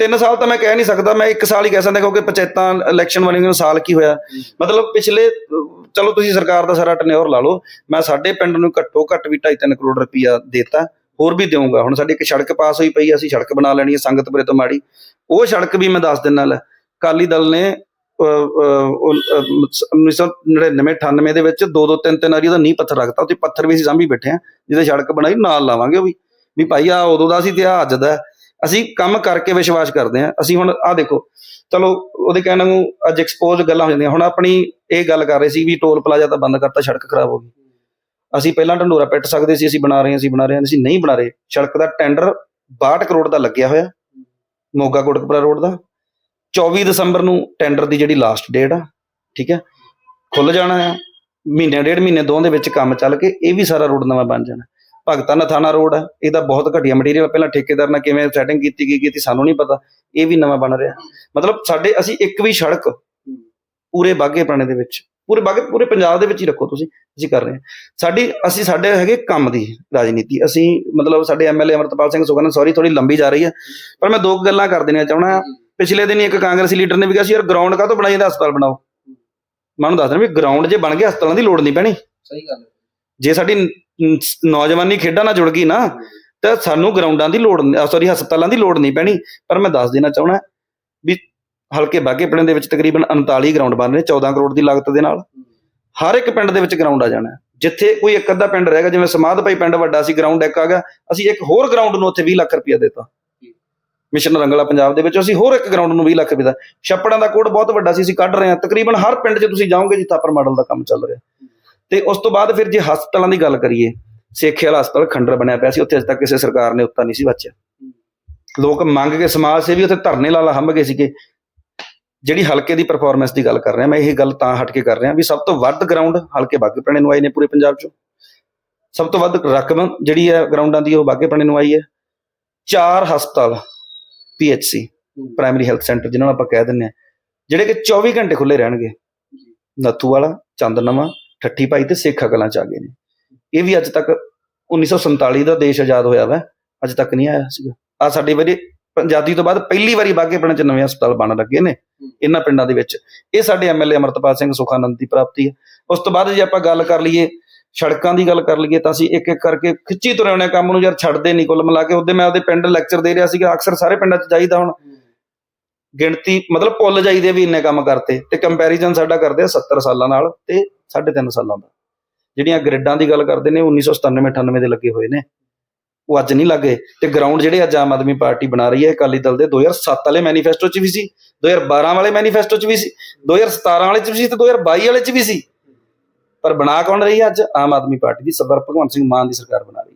ਤਿੰਨ ਸਾਲ ਤਾਂ ਮੈਂ ਕਹਿ ਨਹੀਂ ਸਕਦਾ ਮੈਂ ਇੱਕ ਸਾਲ ਹੀ ਕਹਿ ਸਕਦਾ ਕਿਉਂਕਿ ਪੰਚਾਇਤਾਂ ਇਲੈਕਸ਼ਨ ਬਣੀ ਨੂੰ ਸਾਲ ਕੀ ਹੋਇਆ। ਮਤਲਬ ਪਿਛਲੇ ਚਲੋ ਤੁਸੀਂ ਸਰਕਾਰ ਦਾ ਸਾਰਾ ਟਨਿਓਰ ਲਾ ਲਓ ਮੈਂ ਸਾਡੇ ਪਿੰਡ ਨੂੰ ਘੱਟੋ ਘੱਟ ਵੀ 2.5 3 ਕਰੋੜ ਰੁਪਈਆ ਦੇਤਾ ਹੋਰ ਵੀ ਦੇਵਾਂਗਾ ਹੁਣ ਸਾਡੀ ਇੱਕ ਸੜਕ ਪਾਸ ਹੋਈ ਪਈ ਅਸੀਂ ਸੜਕ ਬਣਾ ਲੈਣੀ ਹੈ ਸੰਗਤਪੁਰੇ ਤੋਂ ਮਾੜੀ। ਉਹ ਸੜਕ ਵੀ ਮੈਂ ਦੱਸ ਦਿੰਦਾ ਲੈ ਅਕਾਲੀ ਦਲ ਨੇ 1999 98 ਦੇ ਵਿੱਚ ਦੋ ਦੋ ਤਿੰਨ ਤਿੰਨ ਵਾਰੀ ਉਹਦਾ ਨੀਂਹ ਪੱਥਰ ਰੱਖਤਾ ਉੱਤੇ ਪੱਥਰ ਵੀ ਅਸੀਂ ਸਾਂਭੀ ਬੈਠੇ ਆ ਜਿਹਦੇ ਸੜਕ ਬਣਾਈ ਨਾਲ ਲਾਵਾਂਗੇ ਉਹ ਵੀ। ਵੀ ਭਾਈ ਆ ਉਦੋਂ ਦਾ ਸੀ ਤੇ ਆ ਅੱਜ ਦਾ। ਅਸੀਂ ਕੰਮ ਕਰਕੇ ਵਿਸ਼ਵਾਸ ਕਰਦੇ ਹਾਂ। ਅਸੀਂ ਹੁਣ ਆ ਦੇਖੋ, ਚਲੋ ਉਹਦੇ ਕਹਿਣ ਨੂੰ ਅੱਜ ਐਕਸਪੋਜ਼ ਗੱਲਾਂ ਹੋ ਜਾਂਦੀਆਂ। ਹੁਣ ਆਪਣੀ ਇਹ ਗੱਲ ਕਰ ਰਹੇ ਸੀ ਵੀ ਟੋਲ ਪਲਾਜ਼ਾ ਤਾਂ ਬੰਦ ਕਰਤਾ, ਸੜਕ ਖਰਾਬ ਹੋ ਗਈ। ਅਸੀਂ ਪਹਿਲਾਂ ਢੰਡੋਰਾ ਪਿੱਟ ਸਕਦੇ ਸੀ, ਅਸੀਂ ਬਣਾ ਰਹੇ ਹਾਂ, ਅਸੀਂ ਬਣਾ ਰਹੇ ਹਾਂ, ਅਸੀਂ ਨਹੀਂ ਬਣਾ ਰਹੇ। ਸੜਕ ਦਾ ਟੈਂਡਰ 62 ਕਰੋੜ ਦਾ ਲੱਗਿਆ ਹੋਇਆ। ਮੋਗਾ ਕੋਟਕਪੁਰਾ ਰੋਡ ਦਾ। 24 ਦਸੰਬਰ ਨੂੰ ਟੈਂਡਰ ਦੀ ਜਿਹੜੀ ਲਾਸਟ ਡੇਟ ਆ, ਠੀਕ ਹੈ ਖੁੱਲ ਜਾਣਾ ਆ ਮਹੀਨੇ, ਡੇਢ ਮਹੀਨੇ, ਦੋ ਦੇ ਵਿੱਚ ਕੰਮ ਚੱਲ ਕੇ ਇਹ ਵੀ ਸਾਰਾ ਰੋਡ ਨਵਾਂ ਬਣ ਜਾਣਾ। ਭਗਤਾ ਥਾਣਾ ਰੋਡ ਆ ਇਹਦਾ ਬਹੁਤ ਘਟੀਆ ਮਟੀਰੀਅਲ ਪਹਿਲਾਂ ਠੇਕੇਦਾਰ ਨਾਲ ਕਿਵੇਂ ਸੈਟਿੰਗ ਕੀਤੀ ਗਈ ਕੀਤੀ, ਸਾਨੂੰ ਨਹੀਂ ਪਤਾ, ਇਹ ਵੀ ਨਵਾਂ ਬਣ ਰਿਹਾ। ਮਤਲਬ ਸਾਡੇ, ਅਸੀਂ ਇੱਕ ਵੀ ਸੜਕ ਪੂਰੇ ਬਾਗੇ ਪੁਰਾਣੇ ਦੇ ਵਿੱਚ, ਪੂਰੇ ਬਾਗੇ, ਪੂਰੇ ਪੰਜਾਬ ਦੇ ਵਿੱਚ ਹੀ ਰੱਖੋ ਤੁਸੀਂ, ਅਸੀਂ ਕਰ ਰਹੇ ਹਾਂ। ਸਾਡੀ, ਅਸੀਂ, ਸਾਡੇ ਹੈਗੇ ਕੰਮ ਦੀ ਰਾਜਨੀਤੀ, ਅਸੀਂ ਮਤਲਬ ਸਾਡੇ ਐਮਐਲਏ ਅਮਰਤਪਾਲ ਸਿੰਘ ਸੁਖਨਾ ਸੌਰੀ ਥੋੜੀ ਲੰਬੀ ਜਾ ਰਹੀ ਹੈ, ਪਰ ਮੈਂ ਦੋ ਗੱਲਾਂ ਕਰ ਦੇਣੀਆਂ ਚਾਹਣਾ ਪਿਛਲੇ ਦਿਨ ਇੱਕ ਕਾਂਗਰਸੀ ਲੀਡਰ ਨੇ ਵੀ ਕਿਹਾ ਸੀ, ਯਾਰ ਗਰਾਊਂਡ ਕਾਹਤੋਂ ਬਣਾਈ ਜਾਂਦਾ, ਹਸਪਤਾਲ ਬਣਾਓ। ਮੈਂ ਉਹਨੂੰ ਦੱਸ ਰਿਹਾ ਵੀ ਗਰਾਊਂਡ ਜੇ ਬਣ ਗਿਆ, ਹਸਪਤਾਲਾਂ ਦੀ ਲੋੜ ਨਹੀਂ ਪੈਣੀ।
ਸਹੀ ਗੱਲ ਹੈ।
ਜੇ ਸਾਡੀ ਨ- ਨੌਜਵਾਨੀ ਖੇਡਾਂ ਨਾਲ ਜੁੜ ਗਈ ਨਾ, ਤਾਂ ਸਾਨੂੰ ਗਰਾਊਂਡਾਂ ਦੀ ਲੋੜ ਸੌਰੀ ਹਸਪਤਾਲਾਂ ਦੀ ਲੋੜ ਨਹੀਂ ਪੈਣੀ। ਪਰ ਮੈਂ ਦੱਸ ਦੇਣਾ ਚਾਹਣਾ ਵੀ ਹਲਕੇ ਬਾਗੇ ਪਿੰਡ ਦੇ ਵਿੱਚ ਤਕਰੀਬਨ 39 ਗਰਾਊਂਡ ਬਣ ਰਹੇ 14 ਕਰੋੜ ਦੀ ਲਾਗਤ ਦੇ ਨਾਲ। ਹਰ ਇੱਕ ਪਿੰਡ ਦੇ ਵਿੱਚ ਗਰਾਊਂਡ ਆ ਜਾਣਾ। ਹੈ। ਜਿੱਥੇ ਕੋਈ ਇੱਕ ਅੱਧਾ ਪਿੰਡ ਰਹੇਗਾ ਜਿਵੇਂ ਸਮਾਧ ਭਾਈ ਪਿੰਡ ਵੱਡਾ ਸੀ, ਗਰਾਊਂਡ ਇੱਕ ਆ ਗਿਆ, ਅਸੀਂ ਇੱਕ ਹੋਰ ਗਰਾਊਂਡ ਨੂੰ ਉੱਥੇ 20 ਲੱਖ ਰੁਪਇਆ ਦਿੱਤਾ। ਮਿਸ਼ਨ ਰੰਗਲਾ ਪੰਜਾਬ ਦੇ ਵਿੱਚ ਅਸੀਂ ਹੋਰ ਇੱਕ ਗਰਾਊਂਡ ਨੂੰ 20 ਲੱਖ ਰੁਪਏ ਦਾ ਛੱਪੜਾਂ ਦਾ ਕੋਡ ਬਹੁਤ ਵੱਡਾ ਸੀ, ਅਸੀਂ ਕੱਢ ਰਹੇ ਹਾਂ। ਤਕਰੀਬਨ ਹਰ ਪਿੰਡ 'ਚ ਤੁਸੀਂ ਜਾਓਗੇ ਜਿੱਥੇ ਆਪਰ ਮਾਡਲ ਦਾ ਕੰਮ ਚੱਲ ਰਿਹਾ। ਤੇ ਉਸ ਤੋਂ ਬਾਅਦ ਫਿਰ ਜੇ ਹਸਪਤਾਲਾਂ ਦੀ ਗੱਲ ਕਰੀਏ ਸੇਖੇ ਵਾਲਾ ਹਸਪਤਾਲ ਖੰਡਰ ਬਣਿਆ ਪਿਆ ਸੀ ਉੱਥੇ ਅਜੇ ਤੱਕ ਕਿਸੇ ਸਰਕਾਰ ਨੇ ਉੱਤਾ ਨਹੀਂ ਸੀ ਬਚਿਆ। ਲੋਕ ਮੰਗ ਕੇ ਸਮਾਜ ਸੇਵੀ ਉੱਥੇ ਧਰਨੇ ਲਾ ਲਾ ਹੰਭ ਗਏ ਸੀਗੇ। ਜਿਹੜੀ ਹਲਕੇ ਦੀ ਪਰਫਾਰਮੈਂਸ ਦੀ ਗੱਲ ਕਰ ਰਿਹਾ ਮੈਂ ਇਹ ਗੱਲ ਤਾਂ ਹਟ ਕੇ ਕਰ ਰਿਹਾ ਵੀ ਸਭ ਤੋਂ ਵੱਧ ਗਰਾਊਂਡ ਹਲਕੇ ਬਾਗੇ ਪੁਰਾਣੇ ਨੂੰ ਆਏ ਨੇ ਪੂਰੇ ਪੰਜਾਬ 'ਚੋਂ। ਸਭ ਤੋਂ ਵੱਧ ਰਕਮ ਜਿਹੜੀ ਹੈ ਗਰਾਊਂਡਾਂ ਦੀ ਉਹ ਬਾਗੇ ਪੁਰਾਣੇ ਨੂੰ ਆਈ ਹੈ। ਚਾਰ ਹਸਪਤਾਲ ਪੀਐਚਸੀ ਪ੍ਰਾਇਮਰੀ ਹੈਲਥ ਸੈਂਟਰ ਜਿਨ੍ਹਾਂ ਨੂੰ ਆਪਾਂ ਕਹਿ ਦਿੰਦੇ ਆ ਜਿਹੜੇ ਕਿ 24 ਘੰਟੇ ਖੁੱਲੇ ਰਹਿਣਗੇ। ਨੱਥੂ ਵਾਲਾ ਚੰਦਨਵਾ ਠੱਠੀ ਭਾਈ ਤੇ ਸੇਖਾ ਕਲਾਂ ਚ ਆ ਗਏ ਨੇ। ਇਹ ਵੀ ਅੱਜ ਤੱਕ 1947 ਦਾ ਦੇਸ਼ ਆਜ਼ਾਦ ਹੋਇਆ ਵਾ, ਅੱਜ ਤੱਕ ਨਹੀਂ ਆਇਆ ਸੀਗਾ। ਆ ਸਾਡੇ ਵਾਰੀ ਆਜ਼ਾਦੀ ਤੋਂ ਬਾਅਦ ਪਹਿਲੀ ਵਾਰੀ ਬਾਗੇ ਪਿੰਡ ਚ ਨਵੇਂ ਹਸਪਤਾਲ ਬਣ ਲੱਗੇ ਨੇ, ਇਹਨਾਂ ਪਿੰਡਾਂ ਦੇ ਵਿੱਚ। ਇਹ ਸਾਡੇ ਐਮਐਲਏ ਅਮਰਤਪਾਲ ਸਿੰਘ ਸੁਖਾਨੰਦ ਦੀ ਪ੍ਰਾਪਤੀ ਹੈ ਉਸ ਤੋਂ ਬਾਅਦ ਜੇ ਆਪਾਂ ਗੱਲ ਕਰ ਲਈਏ, ਸੜਕਾਂ ਦੀ ਗੱਲ ਕਰ ਲਈਏ ਤਾਂ ਅਸੀਂ ਇੱਕ ਇੱਕ ਕਰਕੇ ਖਿੱਚੀ ਤੁਰੇ ਹੋਣੇ ਕੰਮ ਨੂੰ ਯਾਰ ਛੱਡਦੇ ਨਹੀਂ ਕੁੱਲ ਮਿਲਾ ਕੇ। ਉਹਦੇ ਮੈਂ ਉਹਦੇ ਪਿੰਡ ਲੈਕਚਰ ਦੇ ਰਿਹਾ ਸੀਗਾ, ਅਕਸਰ ਸਾਰੇ ਪਿੰਡਾਂ 'ਚ ਜਾਈਦਾ ਹੁਣ। ਗਿਣਤੀ, ਮਤਲਬ ਭੁੱਲ ਜਾਈਦੇ ਵੀ ਇੰਨੇ ਕੰਮ ਕਰਤੇ ਤੇ ਕੰਪੈਰੀਜ਼ਨ ਸਾਡਾ ਕਰਦੇ ਆ 70 ਸਾਲਾਂ ਨਾਲ ਤੇ 3.5 ਸਾਲਾਂ ਦਾ। ਜਿਹੜੀਆਂ ਗ੍ਰਿਡਾਂ ਦੀ ਗੱਲ ਕਰਦੇ ਨੇ 1997 98 ਦੇ ਲੱਗੇ ਹੋਏ ਨੇ। ਉਹ ਅੱਜ ਨਹੀਂ ਲੱਗੇ ਤੇ ਗਰਾਊਂਡ ਜਿਹੜੇ ਅੱਜ ਆਮ ਆਦਮੀ ਪਾਰਟੀ ਬਣਾ ਰਹੀ ਹੈ, ਅਕਾਲੀ ਦਲ ਦੇ 2007 ਵਾਲੇ ਮੈਨੀਫੈਸਟੋ 'ਚ ਵੀ ਸੀ 2012 ਵਾਲੇ ਮੈਨੀਫੈਸਟੋ 'ਚ ਵੀ ਸੀ 2017 ਵਾਲੇ 'ਚ ਵੀ ਸੀ ਤੇ 2022 ਵਾਲੇ 'ਚ ਵੀ ਸੀ। ਪਰ ਬਣਾ ਕੌਣ ਰਹੀ ਹੈ ਅੱਜ? ਆਮ ਆਦਮੀ ਪਾਰਟੀ ਦੀ, ਸਰਦਾਰ ਭਗਵੰਤ ਸਿੰਘ ਮਾਨ ਦੀ ਸਰਕਾਰ ਬਣਾ ਰਹੀ ਹੈ।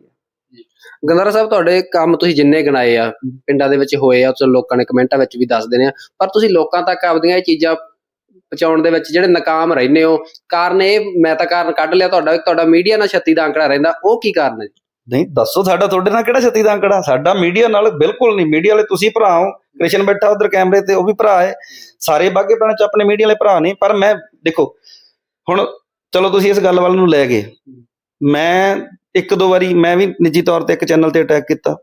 ਗੰਦਾਰਾ ਸਾਹਿਬ, ਤੁਹਾਡੇ ਕੰਮ ਤੁਸੀਂ ਜਿੰਨੇ ਗਿਣਾਏ ਆ, ਪਿੰਡਾਂ ਦੇ ਵਿੱਚ ਹੋਏ ਆ ਤੇ ਲੋਕਾਂ ਨੇ ਕਮੈਂਟਾਂ ਵਿੱਚ ਵੀ ਦੱਸਦੇ ਨੇ ਪਰ ਤੁਸੀਂ ਲੋਕਾਂ ਤੱਕ ਆਪਦੀਆਂ ਇਹ ਚੀਜ਼ਾਂ ਪਹੁੰਚਾਉਣ ਦੇ ਵਿੱਚ ਜਿਹੜੇ ਨਾਕਾਮ ਰਹਿੰਦੇ ਹੋ, ਕਾਰਨ ਇਹ, ਮੈਂ ਤਾਂ ਕਾਰਨ ਕੱਢ ਲਿਆ ਤੁਹਾਡਾ ਤੁਹਾਡਾ ਮੀਡੀਆ ਨਾਲ ਛੱਤੀ ਦਾ ਅੰਕੜਾ ਰਹਿੰਦਾ, ਉਹ ਕੀ ਕਾਰਨ ਹੈ?
ਨਹੀਂ, ਦੱਸੋ ਸਾਡਾ, ਤੁਹਾਡੇ ਨਾਲ ਕਿਹੜਾ ਛੱਤੀ ਦਾ ਅੰਕੜਾ? ਸਾਡਾ ਮੀਡੀਆ ਨਾਲ ਬਿਲਕੁਲ ਨਹੀਂ, ਮੀਡੀਆ ਵਾਲੇ ਤੁਸੀਂ ਭਰਾ ਹੋ, ਕ੍ਰਿਸ਼ਨ ਬੈਠਾ ਉਧਰ ਕੈਮਰੇ ਤੇ, ਉਹ ਵੀ ਭਰਾ ਹੈ। ਸਾਰੇ ਬਾਗੇ ਪਿੰਡ ਚ ਆਪਣੇ ਮੀਡੀਆ ਵਾਲੇ ਭਰਾ ਨੇ, ਪਰ ਮੈਂ, ਦੇਖੋ, ਹੁਣ ਚਲੋ ਤੁਸੀਂ ਇਸ ਗੱਲ ਵੱਲ ਨੂੰ ਲੈ ਗਏ। ਮੈਂ ਇੱਕ ਦੋ ਵਾਰੀ ਮੈਂ ਵੀ ਨਿੱਜੀ ਤੌਰ ਤੇ ਇੱਕ ਚੈਨਲ ਤੇ ਅਟੈਕ ਕੀਤਾ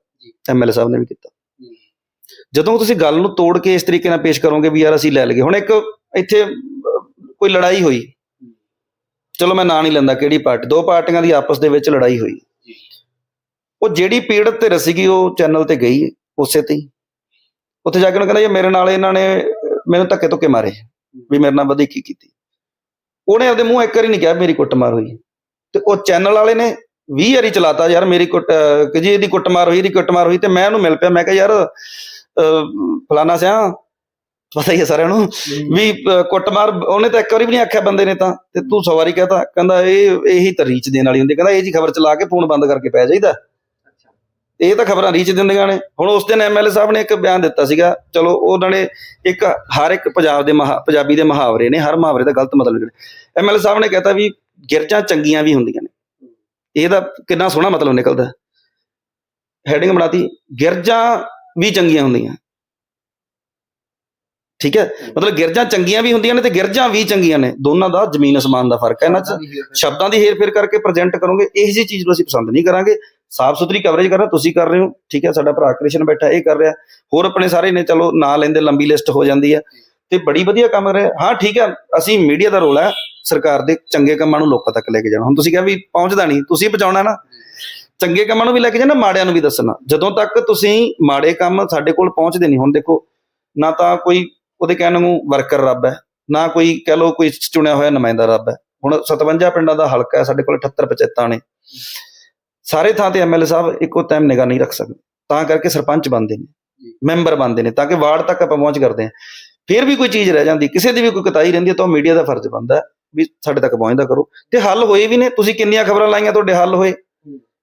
ਐਮਐਲਏ ਸਾਹਿਬ ਨੇ ਵੀ ਕੀਤਾ। ਜਦੋਂ ਤੁਸੀਂ ਗੱਲ ਨੂੰ ਤੋੜ ਕੇ ਇਸ ਤਰੀਕੇ ਨਾਲ ਪੇਸ਼ ਕਰੋਗੇ ਵੀ ਯਾਰ ਅਸੀਂ ਲੈ ਲਗੇ ਹੁਣ ਇੱਕ ਇੱਥੇ ਕੋਈ ਲੜਾਈ ਹੋਈ। ਚਲੋ ਮੈਂ ਨਾਂ ਨਹੀਂ ਲੈਂਦਾ ਕਿਹੜੀ ਪਾਰਟੀ ਦੋ ਪਾਰਟੀਆਂ ਦੀ ਆਪਸ ਦੇ ਵਿੱਚ ਲੜਾਈ ਹੋਈ। ਉਹ ਜਿਹੜੀ ਪੀੜਤ ਤੇ ਸੀਗੀ ਉਹ ਚੈਨਲ ਤੇ ਗਈ ਉਸੇ ਤੇ ਉੱਥੇ ਜਾ ਕੇ ਉਹਨੇ ਕਹਿੰਦਾ ਇਹ ਮੇਰੇ ਨਾਲ ਇਹਨਾਂ ਨੇ ਮੈਨੂੰ ਧੱਕੇ ਧੁੱਕੇ ਮਾਰੇ। ਵੀ ਮੇਰੇ ਨਾਲ ਵਧੀਕੀ ਕੀਤੀ। ਉਹਨੇ ਆਪਦੇ ਮੂੰਹ ਇੱਕ ਵਾਰੀ ਨਹੀਂ ਕਿਹਾ ਮੇਰੀ ਕੁੱਟਮਾਰ ਹੋਈ ਤੇ ਉਹ ਚੈਨਲ ਵਾਲੇ ਨੇ 20 ਵਾਰੀ ਚਲਾਤਾ ਯਾਰ ਮੇਰੀ ਕੁੱਟ ਕਿ ਜੀ ਇਹਦੀ ਕੁੱਟਮਾਰ ਹੋਈ ਇਹਦੀ ਕੁੱਟਮਾਰ ਹੋਈ ਤੇ ਮੈਂ ਉਹਨੂੰ ਮਿਲ ਪਿਆ ਮੈਂ ਕਿਹਾ ਯਾਰ ਫਲਾਨਾ ਸਿਆ ਪਤਾ ਹੀ ਹੈ ਸਾਰਿਆਂ ਨੂੰ ਵੀ ਕੁੱਟਮਾਰ ਉਹਨੇ ਤਾਂ ਇੱਕ ਵਾਰੀ ਵੀ ਨਹੀਂ ਆਖਿਆ ਬੰਦੇ ਨੇ ਤਾਂ ਤੇ ਤੂੰ ਸੌ ਵਾਰੀ ਕਹਤਾ ਕਹਿੰਦਾ ਇਹ ਇਹੀ ਤਾਂ ਰੀਚ ਦੇਣ ਵਾਲੀ ਹੁੰਦੀ ਕਹਿੰਦਾ ਇਹ ਜੀ ਖਬਰ ਚਲਾ ਕੇ ਫੋਨ ਬੰਦ ਕਰਕੇ ਪੈ ਜਾਈਦਾ। ਇਹ ਤਾਂ ਖਬਰਾਂ ਰੀਚ ਦਿੰਦੀਆਂ ਨੇ। ਹੁਣ ਉਸ ਦਿਨ ਐਮਐਲਏ ਸਾਹਿਬ ਨੇ ਇੱਕ ਬਿਆਨ ਦਿੱਤਾ ਸੀਗਾ ਚਲੋ ਉਹਨਾਂ ਨੇ ਇੱਕ ਹਰ ਇੱਕ ਪੰਜਾਬ ਦੇ ਮਹਾ ਪੰਜਾਬੀ ਦੇ ਮੁਹਾਵਰੇ ਨੇ ਹਰ ਮੁਹਾਵਰੇ ਦਾ ਗਲਤ ਮਤਲਬ ਨਿਕਲੇ ਐਮਐਲਏ ਸਾਹਿਬ ਨੇ ਕਹਤਾ ਵੀ ਗਿਰਜਾਂ ਚੰਗੀਆਂ ਵੀ ਹੁੰਦੀਆਂ ਨੇ। ਇਹਦਾ ਕਿੰਨਾ ਸੋਹਣਾ ਮਤਲਬ ਨਿਕਲਦਾ। ਹੈਡਿੰਗ ਬਣਾਤੀ ਗਿਰਜਾਂ ਵੀ ਚੰਗੀਆਂ ਹੁੰਦੀਆਂ। ਠੀਕ ਹੈ? ਮਤਲਬ ਗਿਰਜਾਂ ਚੰਗੀਆਂ ਵੀ ਹੁੰਦੀਆਂ ਨੇ ਤੇ ਗਿਰਜਾਂ ਵੀ ਚੰਗੀਆਂ ਨੇ। ਦੋਨਾਂ ਦਾ ਜ਼ਮੀਨ ਅਸਮਾਨ ਦਾ ਫ਼ਰਕ ਹੈ ਇਹਨਾਂ 'ਚ। ਸ਼ਬਦਾਂ ਦੀ ਹੇਰ-ਫੇਰ ਕਰਕੇ ਪ੍ਰੈਜ਼ੈਂਟ ਕਰੋਗੇ ਇਹ ਜੀ ਚੀਜ਼ ਨੂੰ ਅਸੀਂ ਪਸੰਦ ਨਹੀਂ ਕਰਾਂਗੇ। ਸਾਫ਼ ਸੁਥਰੀ ਕਵਰੇਜ ਕਰਨਾ ਤੁਸੀਂ ਕਰ ਰਹੇ ਹੋ। ਠੀਕ ਹੈ ਸਾਡਾ ਭਰਾ ਕ੍ਰਿਸ਼ਨ ਬੈਠਾ ਇਹ ਕਰ ਰਿਹਾ। ਹੋਰ ਆਪਣੇ ਸਾਰੇ ਨੇ ਚਲੋ ਨਾਂ ਲੈਂਦੇ ਲੰਬੀ ਲਿਸਟ ਹੋ ਜਾਂਦੀ ਹੈ। ਤੇ ਬੜੀ ਵਧੀਆ ਕੰਮ ਕਰ ਰਿਹਾ। ਹਾਂ, ਠੀਕ ਹੈ ਅਸੀਂ ਮੀਡੀਆ ਦਾ ਰੋਲ ਹੈ ਸਰਕਾਰ ਦੇ ਚੰਗੇ ਕੰਮਾਂ ਨੂੰ ਲੋਕਾਂ ਤੱਕ ਲੈ ਕੇ ਜਾਣਾ। ਹੁਣ ਤੁਸੀਂ ਕਿਹਾ ਵੀ ਪਹੁੰਚਦਾ ਨਹੀਂ, ਤੁਸੀਂ ਪਹੁੰਚਾਉਣਾ ਨਾ। ਚੰਗੇ ਕੰਮਾਂ ਨੂੰ ਵੀ ਲੈ ਕੇ ਜਾਣਾ, ਮਾੜਿਆਂ ਨੂੰ ਵੀ ਦੱਸਣਾ। ਜਦੋਂ ਤੱਕ ਤੁਸੀਂ ਮਾੜੇ ਕੰਮ ਸਾਡੇ ਕੋਲ ਪਹੁੰਚਦੇ ਨਹੀਂ, ਹੁਣ ਦੇਖੋ, ਨਾ ਤਾਂ ਕੋਈ ਉਹਦੇ ਕਹਿਣ ਨੂੰ ਵਰਕਰ ਰੱਬ ਹੈ, ਨਾ ਕੋਈ ਕਹਿ ਲੋ ਕੋਈ ਚੁਣਿਆ ਹੋਇਆ ਨੁਮਾਇੰਦਾ ਰੱਬ ਹੈ। ਹੁਣ 57 ਪਿੰਡਾਂ ਦਾ ਹਲਕਾ ਹੈ, ਸਾਡੇ ਕੋਲ 78 ਪੰਚਾਇਤਾਂ ਨੇ। ਸਾਰੇ ਥਾਂ ਤੇ ਐਮਐਲਏ ਸਾਹਿਬ ਇੱਕੋ ਟਾਈਮ ਨਿਗਾਹ ਨਹੀਂ ਰੱਖ ਸਕਦੇ। ਤਾਂ ਕਰਕੇ ਸਰਪੰਚ ਬਣਦੇ ਨੇ, ਮੈਂਬਰ ਬਣਦੇ ਨੇ, ਤਾਂ ਕਿ ਵਾਰਡ ਤੱਕ ਆਪਾਂ ਪਹੁੰਚ ਕਰਦੇ ਹਾਂ। ਫਿਰ ਵੀ ਕੋਈ ਚੀਜ਼ ਰਹਿ ਜਾਂਦੀ, ਕਿਸੇ ਦੀ ਵੀ ਕੋਈ ਕਤਾਈ ਰਹਿੰਦੀ ਹੈ ਤਾਂ ਉਹ ਮੀਡੀਆ ਦਾ ਫਰਜ਼ ਬਣਦਾ ਵੀ ਸਾਡੇ ਤੱਕ ਪਹੁੰਚਦਾ ਕਰੋ। ਤੇ ਹੱਲ ਹੋਏ ਵੀ ਨੇ, ਤੁਸੀਂ ਕਿੰਨੀਆਂ ਖਬਰਾਂ ਲਾਈਆਂ ਤੁਹਾਡੇ ਹੱਲ ਹੋਏ?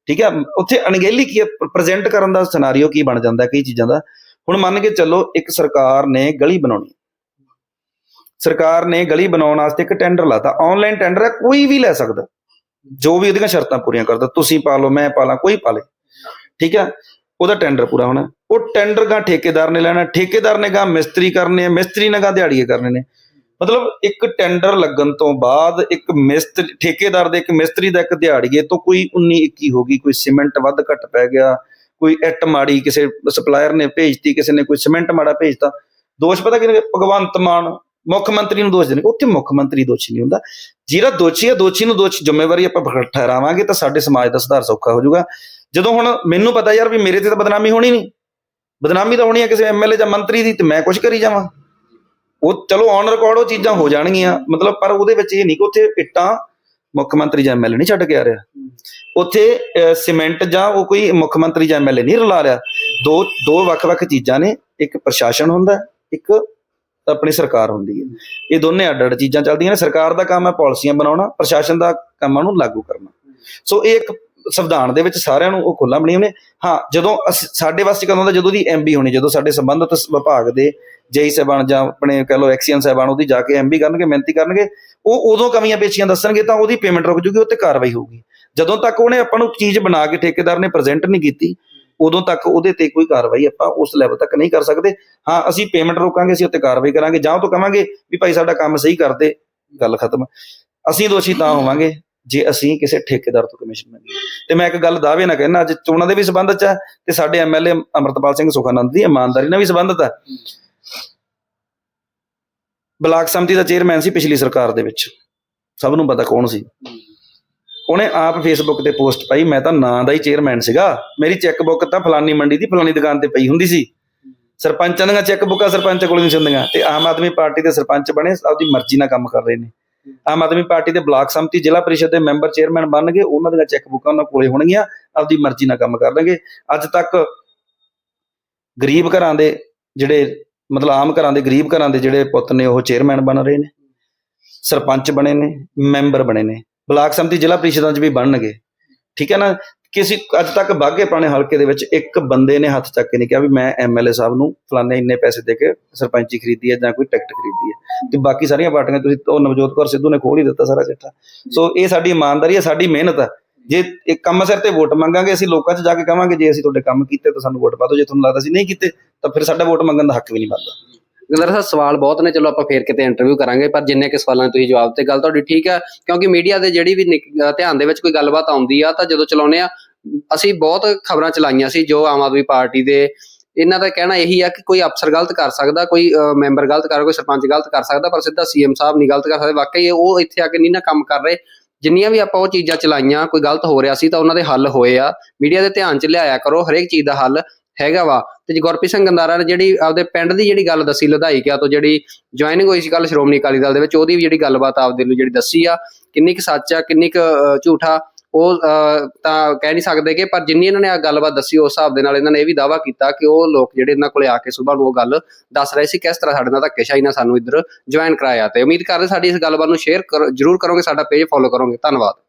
ਠੀਕ ਹੈ, ਉੱਥੇ ਅਣਗਹਿਲੀ ਕੀ ਹੈ? ਪ੍ਰੈਜ਼ੈਂਟ ਕਰਨ ਦਾ ਸਿਨੈਰੀਓ ਕੀ ਬਣ ਜਾਂਦਾ ਕਈ ਚੀਜ਼ਾਂ ਦਾ? ਹੁਣ ਮੰਨ ਕੇ ਚੱਲੋ ਇੱਕ ਸਰਕਾਰ ਨੇ ਗਲੀ ਬਣਾਉਣੀ ਸਰਕਾਰ ਨੇ ਗਲੀ ਬਣਾਉਣ ਵਾਸਤੇ ਇੱਕ ਟੈਂਡਰ ਲਾਤਾ। ਆਨਲਾਈਨ ਟੈਂਡਰ ਹੈ, ਕੋਈ ਵੀ ਲੈ ਸਕਦਾ ਜੋ ਵੀ ਉਹਦੀਆਂ ਸ਼ਰਤਾਂ ਪੂਰੀਆਂ ਕਰਦਾ, ਤੁਸੀਂ ਪਾ ਲਓ, ਮੈਂ ਪਾ ਲਾਂ, ਕੋਈ ਪਾ ਲੇ। ਠੀਕ ਹੈ, ਉਹਦਾ ਟੈਂਡਰ ਪੂਰਾ ਹੋਣਾ ਉਹ ਟੈਂਡਰ ਗਾ ਠੇਕੇਦਾਰ ਨੇ ਲੈਣਾ, ਠੇਕੇਦਾਰ ਨੇ ਗਾ ਮਿਸਤਰੀ ਕਰਨੇ ਆ, ਮਿਸਤਰੀ ਨੇ ਗਾ ਦਿਹਾੜੀਏ ਕਰਨੇ ਨੇ। ਮਤਲਬ ਇੱਕ ਟੈਂਡਰ ਲੱਗਣ ਤੋਂ ਬਾਅਦ ਇੱਕ ਮਿਸਤਰੀ ਠੇਕੇਦਾਰ ਦੇ ਇੱਕ ਮਿਸਤਰੀ ਦਾ ਇੱਕ ਦਿਹਾੜੀਏ ਤੋਂ ਕੋਈ 19 21 ਹੋ ਗਈ, ਕੋਈ ਸੀਮੈਂਟ ਵੱਧ ਘੱਟ ਪੈ ਗਿਆ, ਕੋਈ ਇੱਟ ਮਾੜੀ ਕਿਸੇ ਸਪਲਾਇਰ ਨੇ ਭੇਜਤੀ, ਕਿਸੇ ਨੇ ਕੋਈ ਸੀਮੈਂਟ ਮਾੜਾ ਭੇਜਤਾ। ਦੋਸ਼ ਪਤਾ ਕਿਹਨੇ, ਭਗਵੰਤ ਮਾਨ, ਮੁੱਖ ਮੰਤਰੀ ਨੂੰ ਦੋਸ਼ ਦੇਣਗੇ ਉੱਥੇ ਮੁੱਖ ਮੰਤਰੀ ਦੋਸ਼ੀ ਨਹੀਂ ਹੁੰਦਾ। ਜਿਹੜਾ ਦੋਸ਼ੀ ਹੈ ਦੋਸ਼ੀ ਨੂੰ ਦੋਸ਼, ਜ਼ਿੰਮੇਵਾਰੀ ਆਪਾਂ ਠਹਿਰਾਵਾਂਗੇ ਤਾਂ ਸਾਡੇ ਸਮਾਜ ਦਾ ਸੁਧਾਰ ਸੌਖਾ ਹੋ ਜਾਊਗਾ। ਜਦੋਂ ਹੁਣ ਮੈਨੂੰ ਪਤਾ ਯਾਰ ਵੀ ਮੇਰੇ ਤੇ ਤਾਂ ਬਦਨਾਮੀ ਹੋਣੀ ਨਹੀਂ। ਬਦਨਾਮੀ ਤਾਂ ਹੋਣੀ ਹੈ ਕਿਸੇ ਐਮਐਲਏ ਜਾਂ ਮੰਤਰੀ ਦੀ ਤੇ ਮੈਂ ਕੁਝ ਕਰੀ ਜਾਵਾਂ। ਉਹ ਚਲੋ ਔਨ ਰਿਕਾਰਡ ਉਹ ਚੀਜ਼ਾਂ ਹੋ ਜਾਣਗੀਆਂ। ਮਤਲਬ ਪਰ ਉਹਦੇ ਵਿੱਚ ਇਹ ਨਹੀਂ ਕਿ ਉੱਥੇ ਇੱਟਾਂ ਮੁੱਖ ਮੰਤਰੀ ਜਾਂ ਐਮਐਲਏ ਨਹੀਂ ਛੱਡ ਕੇ ਆ ਰਿਹਾ। ਉੱਥੇ ਸੀਮੈਂਟ ਜਾਂ ਉਹ ਕੋਈ ਮੁੱਖ ਮੰਤਰੀ ਜਾਂ ਐਮਐਲਏ ਨਹੀਂ ਰਲਾ ਰਿਹਾ। ਦੋ ਦੋ ਵੱਖ-ਵੱਖ ਚੀਜ਼ਾਂ ਨੇ। ਇੱਕ ਪ੍ਰਸ਼ਾਸਨ ਹੁੰਦਾ ਇੱਕ ਆਪਣੀ ਸਰਕਾਰ ਹੁੰਦੀ ਹੈ। ਇਹ ਦੋਨੇ ਅੱਡ-ਅੱਡ ਚੀਜ਼ਾਂ ਚੱਲਦੀਆਂ ਨੇ। ਸਰਕਾਰ ਦਾ ਕੰਮ ਹੈ ਪਾਲਿਸੀਆਂ ਬਣਾਉਣਾ, ਪ੍ਰਸ਼ਾਸਨ ਦਾ ਕੰਮ ਹੈ ਉਹਨੂੰ ਲਾਗੂ ਕਰਨਾ। ਸੋ ਇਹ ਇੱਕ ਸੰਵਿਧਾਨ ਦੇ ਵਿੱਚ ਸਾਰਿਆਂ ਨੂੰ ਉਹ ਖੁੱਲਾ ਬਣੀਆਂ ਨੇ ਹਾਂ। ਜਦੋਂ ਅਸੀਂ- ਸਾਡੇ ਵਾਸਤੇ ਕਦੋਂ ਦਾ? ਜਦੋਂ ਦੀ ਐਮਬੀ ਹੋਣੀ, ਜਦੋਂ ਸਾਡੇ ਸੰਬੰਧਿਤ ਵਿਭਾਗ ਦੇ ਜੇਈ ਸਾਹਿਬਾਨ ਜਾਂ ਆਪਣੇ ਕਹ ਲੋ ਐਕਸੀਅਨ ਸਾਹਿਬਾਨ ਉਹਦੀ ਜਾ ਕੇ ਐਮਬੀ ਕਰਨਗੇ, ਮਿਹਨਤੀ ਕਰਨਗੇ, ਉਹ ਉਦੋਂ ਕਮੀਆਂ ਪੇਸ਼ੀਆਂ ਦੱਸਣਗੇ ਤਾਂ ਉਹਦੀ ਪੇਮੈਂਟ ਰੁਕ ਜੂਗੀ, ਉੱਤੇ ਕਾਰਵਾਈ ਹੋਊਗੀ। ਜਦੋਂ ਤੱਕ ਉਹਨੇ ਆਪਾਂ ਨੂੰ ਚੀਜ਼ ਬਣਾ ਕੇ ਠੇਕੇਦਾਰ ਨੇ ਪ੍ਰੈਜ਼ੈਂਟ ਨਹੀਂ ਕੀਤੀ, ਉਦੋਂ ਤੱਕ ਉਹਦੇ ਤੇ ਕੋਈ ਕਾਰਵਾਈ ਆਪਾਂ ਉਸ ਲੈਵਲ ਤੱਕ ਨਹੀਂ ਕਰ ਸਕਦੇ। ਹਾਂ, ਅਸੀਂ ਪੇਮੈਂਟ ਰੋਕਾਂਗੇ, ਅਸੀਂ ਉੱਤੇ ਕਾਰਵਾਈ ਕਰਾਂਗੇ, ਜਾਂ ਉਹ ਤੋਂ ਕਹਾਂਗੇ ਵੀ ਭਾਈ ਸਾਡਾ ਕੰਮ ਸਹੀ ਕਰਦੇ ਗੱਲ ਖਤਮ। ਅਸੀਂ ਦੋਸ਼ੀ ਤਾਂ ਹੋਵਾਂਗੇ। ਜੇ ਅਸੀਂ ਕਿਸੇ ਠੇਕੇਦਾਰ ਤੋਂ ਕਮਿਸ਼ਨ ਮੰਗੀਏ। ਤੇ ਮੈਂ ਇੱਕ ਗੱਲ ਦਾਅਵੇ ਨਾਲ ਕਹਿਣਾ ਅੱਜ ਚੋਣਾਂ ਦੇ ਵੀ ਸੰਬੰਧ ਹੈ ਤੇ ਸਾਡੇ ਐਮਐਲਏ ਅਮਰਤਪਾਲ ਸਿੰਘ ਸੁਖਾਨੰਦ ਦੀ ਇਮਾਨਦਾਰੀ ਨਾਲ ਵੀ ਸੰਬੰਧਤ ਹੈ ਬਲਾਕ ਸੰਮਤੀ ਦਾ ਚੇਅਰਮੈਨ ਸੀ ਪਿਛਲੀ ਸਰਕਾਰ ਦੇ ਵਿੱਚ। ਸਭ ਨੂੰ ਪਤਾ ਕੌਣ ਸੀ। ਉਹਨੇ ਆਪ ਫੇਸਬੁੱਕ ਤੇ ਪੋਸਟ ਪਾਈ, ਮੈਂ ਤਾਂ ਨਾਂ ਦਾ ਹੀ ਚੇਅਰਮੈਨ ਸੀਗਾ। ਮੇਰੀ ਚੈੱਕ ਬੁੱਕ ਤਾਂ ਫਲਾਨੀ ਮੰਡੀ ਦੀ ਫਲਾਨੀ ਦੁਕਾਨ ਤੇ ਪਈ ਹੁੰਦੀ ਸੀ। ਸਰਪੰਚਾਂ ਦੀਆਂ ਚੈੱਕ ਬੁੱਕਾਂ ਸਰਪੰਚ ਕੋਲ ਨਹੀਂ ਸੀ ਹੁੰਦੀਆਂ ਤੇ ਆਮ ਆਦਮੀ ਪਾਰਟੀ ਦੇ ਸਰਪੰਚ ਬਣੇ, ਆਪਦੀ ਮਰਜ਼ੀ ਨਾਲ ਕੰਮ ਕਰ ਰਹੇ ਨੇ। ਆਮ ਆਦਮੀ ਪਾਰਟੀ ਦੇ ਬਲਾਕ ਸੰਮਤੀ ਜ਼ਿਲ੍ਹਾ ਪਰਿਸ਼ਦ ਦੇ ਮੈਂਬਰ ਚੇਅਰਮੈਨ ਬਣਨਗੇ, ਉਹਨਾਂ ਦੀਆਂ ਚੈੱਕ ਬੁੱਕਾਂ ਉਹਨਾਂ ਕੋਲੇ ਹੋਣਗੀਆਂ, ਆਪਦੀ ਮਰਜ਼ੀ ਨਾਲ ਕੰਮ ਕਰਨਗੇ। ਅੱਜ ਤੱਕ ਗਰੀਬ ਘਰਾਂ ਦੇ ਜਿਹੜੇ, ਮਤਲਬ ਆਮ ਘਰਾਂ ਦੇ ਗਰੀਬ ਘਰਾਂ ਦੇ ਜਿਹੜੇ ਪੁੱਤ ਨੇ, ਉਹ ਚੇਅਰਮੈਨ ਬਣ ਰਹੇ ਨੇ, ਸਰਪੰਚ ਬਣੇ ਨੇ, ਮੈਂਬਰ ਬਣੇ ਨੇ। ਬਲਾਕ ਸੰਮਤੀ ਜ਼ਿਲ੍ਹਾ ਪਰਿਸ਼ਦਾਂ 'ਚ ਵੀ ਬਣਨਗੇ। ਠੀਕ ਹੈ ਨਾ? ਕਿਸੇ ਅੱਜ ਤੱਕ ਬਾਗੇ ਪੁਰਾਣੇ ਹਲਕੇ ਦੇ ਵਿੱਚ ਇੱਕ ਬੰਦੇ ਨੇ ਹੱਥ ਚੱਕ ਕੇ ਨਹੀਂ ਕਿਹਾ ਵੀ ਮੈਂ ਐਮਐਲਏ ਸਾਹਿਬ ਨੂੰ ਫਲਾਣੇ ਇੰਨੇ ਪੈਸੇ ਦੇ ਕੇ ਸਰਪੰਚੀ ਖਰੀਦੀ ਹੈ ਜਾਂ ਕੋਈ ਟਿਕਟ ਖਰੀਦੀ ਹੈ। ਤੇ ਬਾਕੀ ਸਾਰੀਆਂ ਪਾਰਟੀਆਂ ਤੁਸੀਂ ਉਹ ਨਵਜੋਤ ਕੌਰ ਸਿੱਧੂ ਨੇ ਖੋਲ ਹੀ ਦਿੱਤਾ ਸਾਰਾ ਚਿੱਠਾ। ਸੋ ਇਹ ਸਾਡੀ ਇਮਾਨਦਾਰੀ ਹੈ, ਸਾਡੀ ਮਿਹਨਤ ਹੈ। ਜੇ ਇੱਕ ਕੰਮ ਸਿਰ ਤੇ ਵੋਟ ਮੰਗਾਂਗੇ, ਅਸੀਂ ਲੋਕਾਂ 'ਚ ਜਾ ਕੇ ਕਹਾਂਗੇ, ਜੇ ਅਸੀਂ ਤੁਹਾਡੇ ਕੰਮ ਕੀਤੇ ਤਾਂ ਸਾਨੂੰ ਵੋਟ ਪਾ ਦਿਓ, ਜੇ ਤੁਹਾਨੂੰ ਲੱਗਦਾ ਸੀ ਨਹੀਂ ਕੀਤੇ, ਤਾਂ ਫਿਰ ਸਾਡਾ ਵੋਟ ਮੰਗਣ ਦਾ ਹੱਕ ਵੀ ਨਹੀਂ ਬਣਦਾ।
ਗਿੰਦਰ ਸਾਹਿਬ, ਸਵਾਲ ਬਹੁਤ ਨੇ, ਚਲੋ ਆਪਾਂ ਫੇਰ ਕਿਤੇ ਇੰਟਰਵਿਊ ਕਰਾਂਗੇ, ਪਰ ਜਿੰਨੇ ਕਿ ਸਵਾਲਾਂ ਦੇ ਤੁਸੀਂ ਜਵਾਬ ਤੇ ਗੱਲ ਤੁਹਾਡੀ ਠੀਕ ਆ ਕਿਉਂਕਿ ਮੀਡੀਆ ਦੇ ਜਿਹੜੀ ਵੀ ਧਿਆਨ ਦੇ ਵਿੱਚ ਕੋਈ ਗੱਲਬਾਤ ਆਉਂਦੀ ਆ, ਤਾਂ ਜਦੋਂ ਚਲਾਉਨੇ ਆ ਅਸੀਂ ਬਹੁਤ ਖਬਰਾਂ ਚਲਾਈਆਂ ਸੀ ਜੋ ਆਮ ਆਦਮੀ ਪਾਰਟੀ ਦੇ ਇਹਨਾਂ ਦਾ ਕਹਿਣਾ ਇਹੀ ਆ ਕਿ ਕੋਈ ਅਫਸਰ ਗਲਤ ਕਰ ਸਕਦਾ ਕੋਈ ਮੈਂਬਰ ਗਲਤ ਕਰ ਕੋਈ ਸਰਪੰਚ ਗਲਤ ਕਰ ਸਕਦਾ ਪਰ ਸਿੱਧਾ ਸੀਐਮ ਸਾਹਿਬ ਨਹੀਂ ਗਲਤ ਕਰ ਸਕਦੇ। ਵਾਕਈ ਉਹ ਇੱਥੇ ਆ ਕੇ ਨਹੀਂ ਨਾ ਕੰਮ ਕਰ ਰਹੇ। ਜਿੰਨੀਆਂ ਵੀ ਆਪਾਂ ਉਹ ਚੀਜ਼ਾਂ ਚਲਾਈਆਂ ਕੋਈ ਗਲਤ ਹੋ ਰਿਹਾ ਸੀ ਤਾਂ ਉਹਨਾਂ ਦੇ ਹੱਲ ਹੋਏ ਆ। ਮੀਡੀਆ ਦੇ ਧਿਆਨ 'ਚ ਲਿਆਇਆ ਕਰੋ ਹਰੇਕ ਚੀਜ਼ ਦਾ ਹੱਲ ਹੈਗਾ ਵਾ। ਤੇ ਜੀ ਗੁਰਪ੍ਰੀਤ ਸਿੰਘ ਗੰਦਾਰਾ ਨੇ ਜਿਹੜੀ ਆਪਦੇ ਪਿੰਡ ਦੀ ਜਿਹੜੀ ਗੱਲ ਦੱਸੀ ਲਧਾਈ ਕਿਆ ਤੋਂ ਜਿਹੜੀ ਜੁਆਇਨਿੰਗ ਹੋਈ ਸੀ ਕੱਲ ਸ਼੍ਰੋਮਣੀ ਅਕਾਲੀ ਦਲ ਦੇ ਵਿੱਚ ਉਹਦੀ ਵੀ ਜਿਹੜੀ ਗੱਲਬਾਤ ਆਪਦੇ ਨੂੰ ਜਿਹੜੀ ਦੱਸੀ ਆ। ਕਿੰਨੀ ਕੁ ਸੱਚ ਆ ਕਿੰਨੀ ਕੁ ਅਹ, ਝੂਠਾ ਉਹ ਅਹ, ਤਾਂ ਕਹਿ ਨਹੀਂ ਸਕਦੇ ਕਿ ਪਰ ਜਿੰਨੀ ਇਹਨਾਂ ਨੇ ਆ ਗੱਲਬਾਤ ਦੱਸੀ ਉਸ ਹਿਸਾਬ ਦੇ ਨਾਲ ਇਹਨਾਂ ਨੇ ਇਹ ਵੀ ਦਾਵਾ ਕੀਤਾ ਕਿ ਉਹ ਲੋਕ ਜਿਹੜੇ ਇਹਨਾਂ ਕੋਲੇ ਆ ਕੇ ਸੁਬਾਹ ਨੂੰ ਉਹ ਗੱਲ ਦੱਸ ਰਹੇ ਸੀ ਕਿਸ ਤਰ੍ਹਾਂ ਸਾਡੇ ਨਾਲ ਧੱਕੇਸ਼ਾਹੀ ਨਾਲ ਸਾਨੂੰ ਇੱਧਰ ਜੁਆਇਨ ਕਰਾਇਆ ਤੇ ਉਮੀਦ ਕਰਦੇ ਸਾਡੀ ਇਸ ਗੱਲਬਾਤ ਨੂੰ ਸ਼ੇਅਰ ਜਰੂਰ ਕਰੋਗੇ ਸਾਡਾ ਪੇਜ ਫੋਲੋ ਕਰੋਗੇ। ਧੰਨਵਾਦ।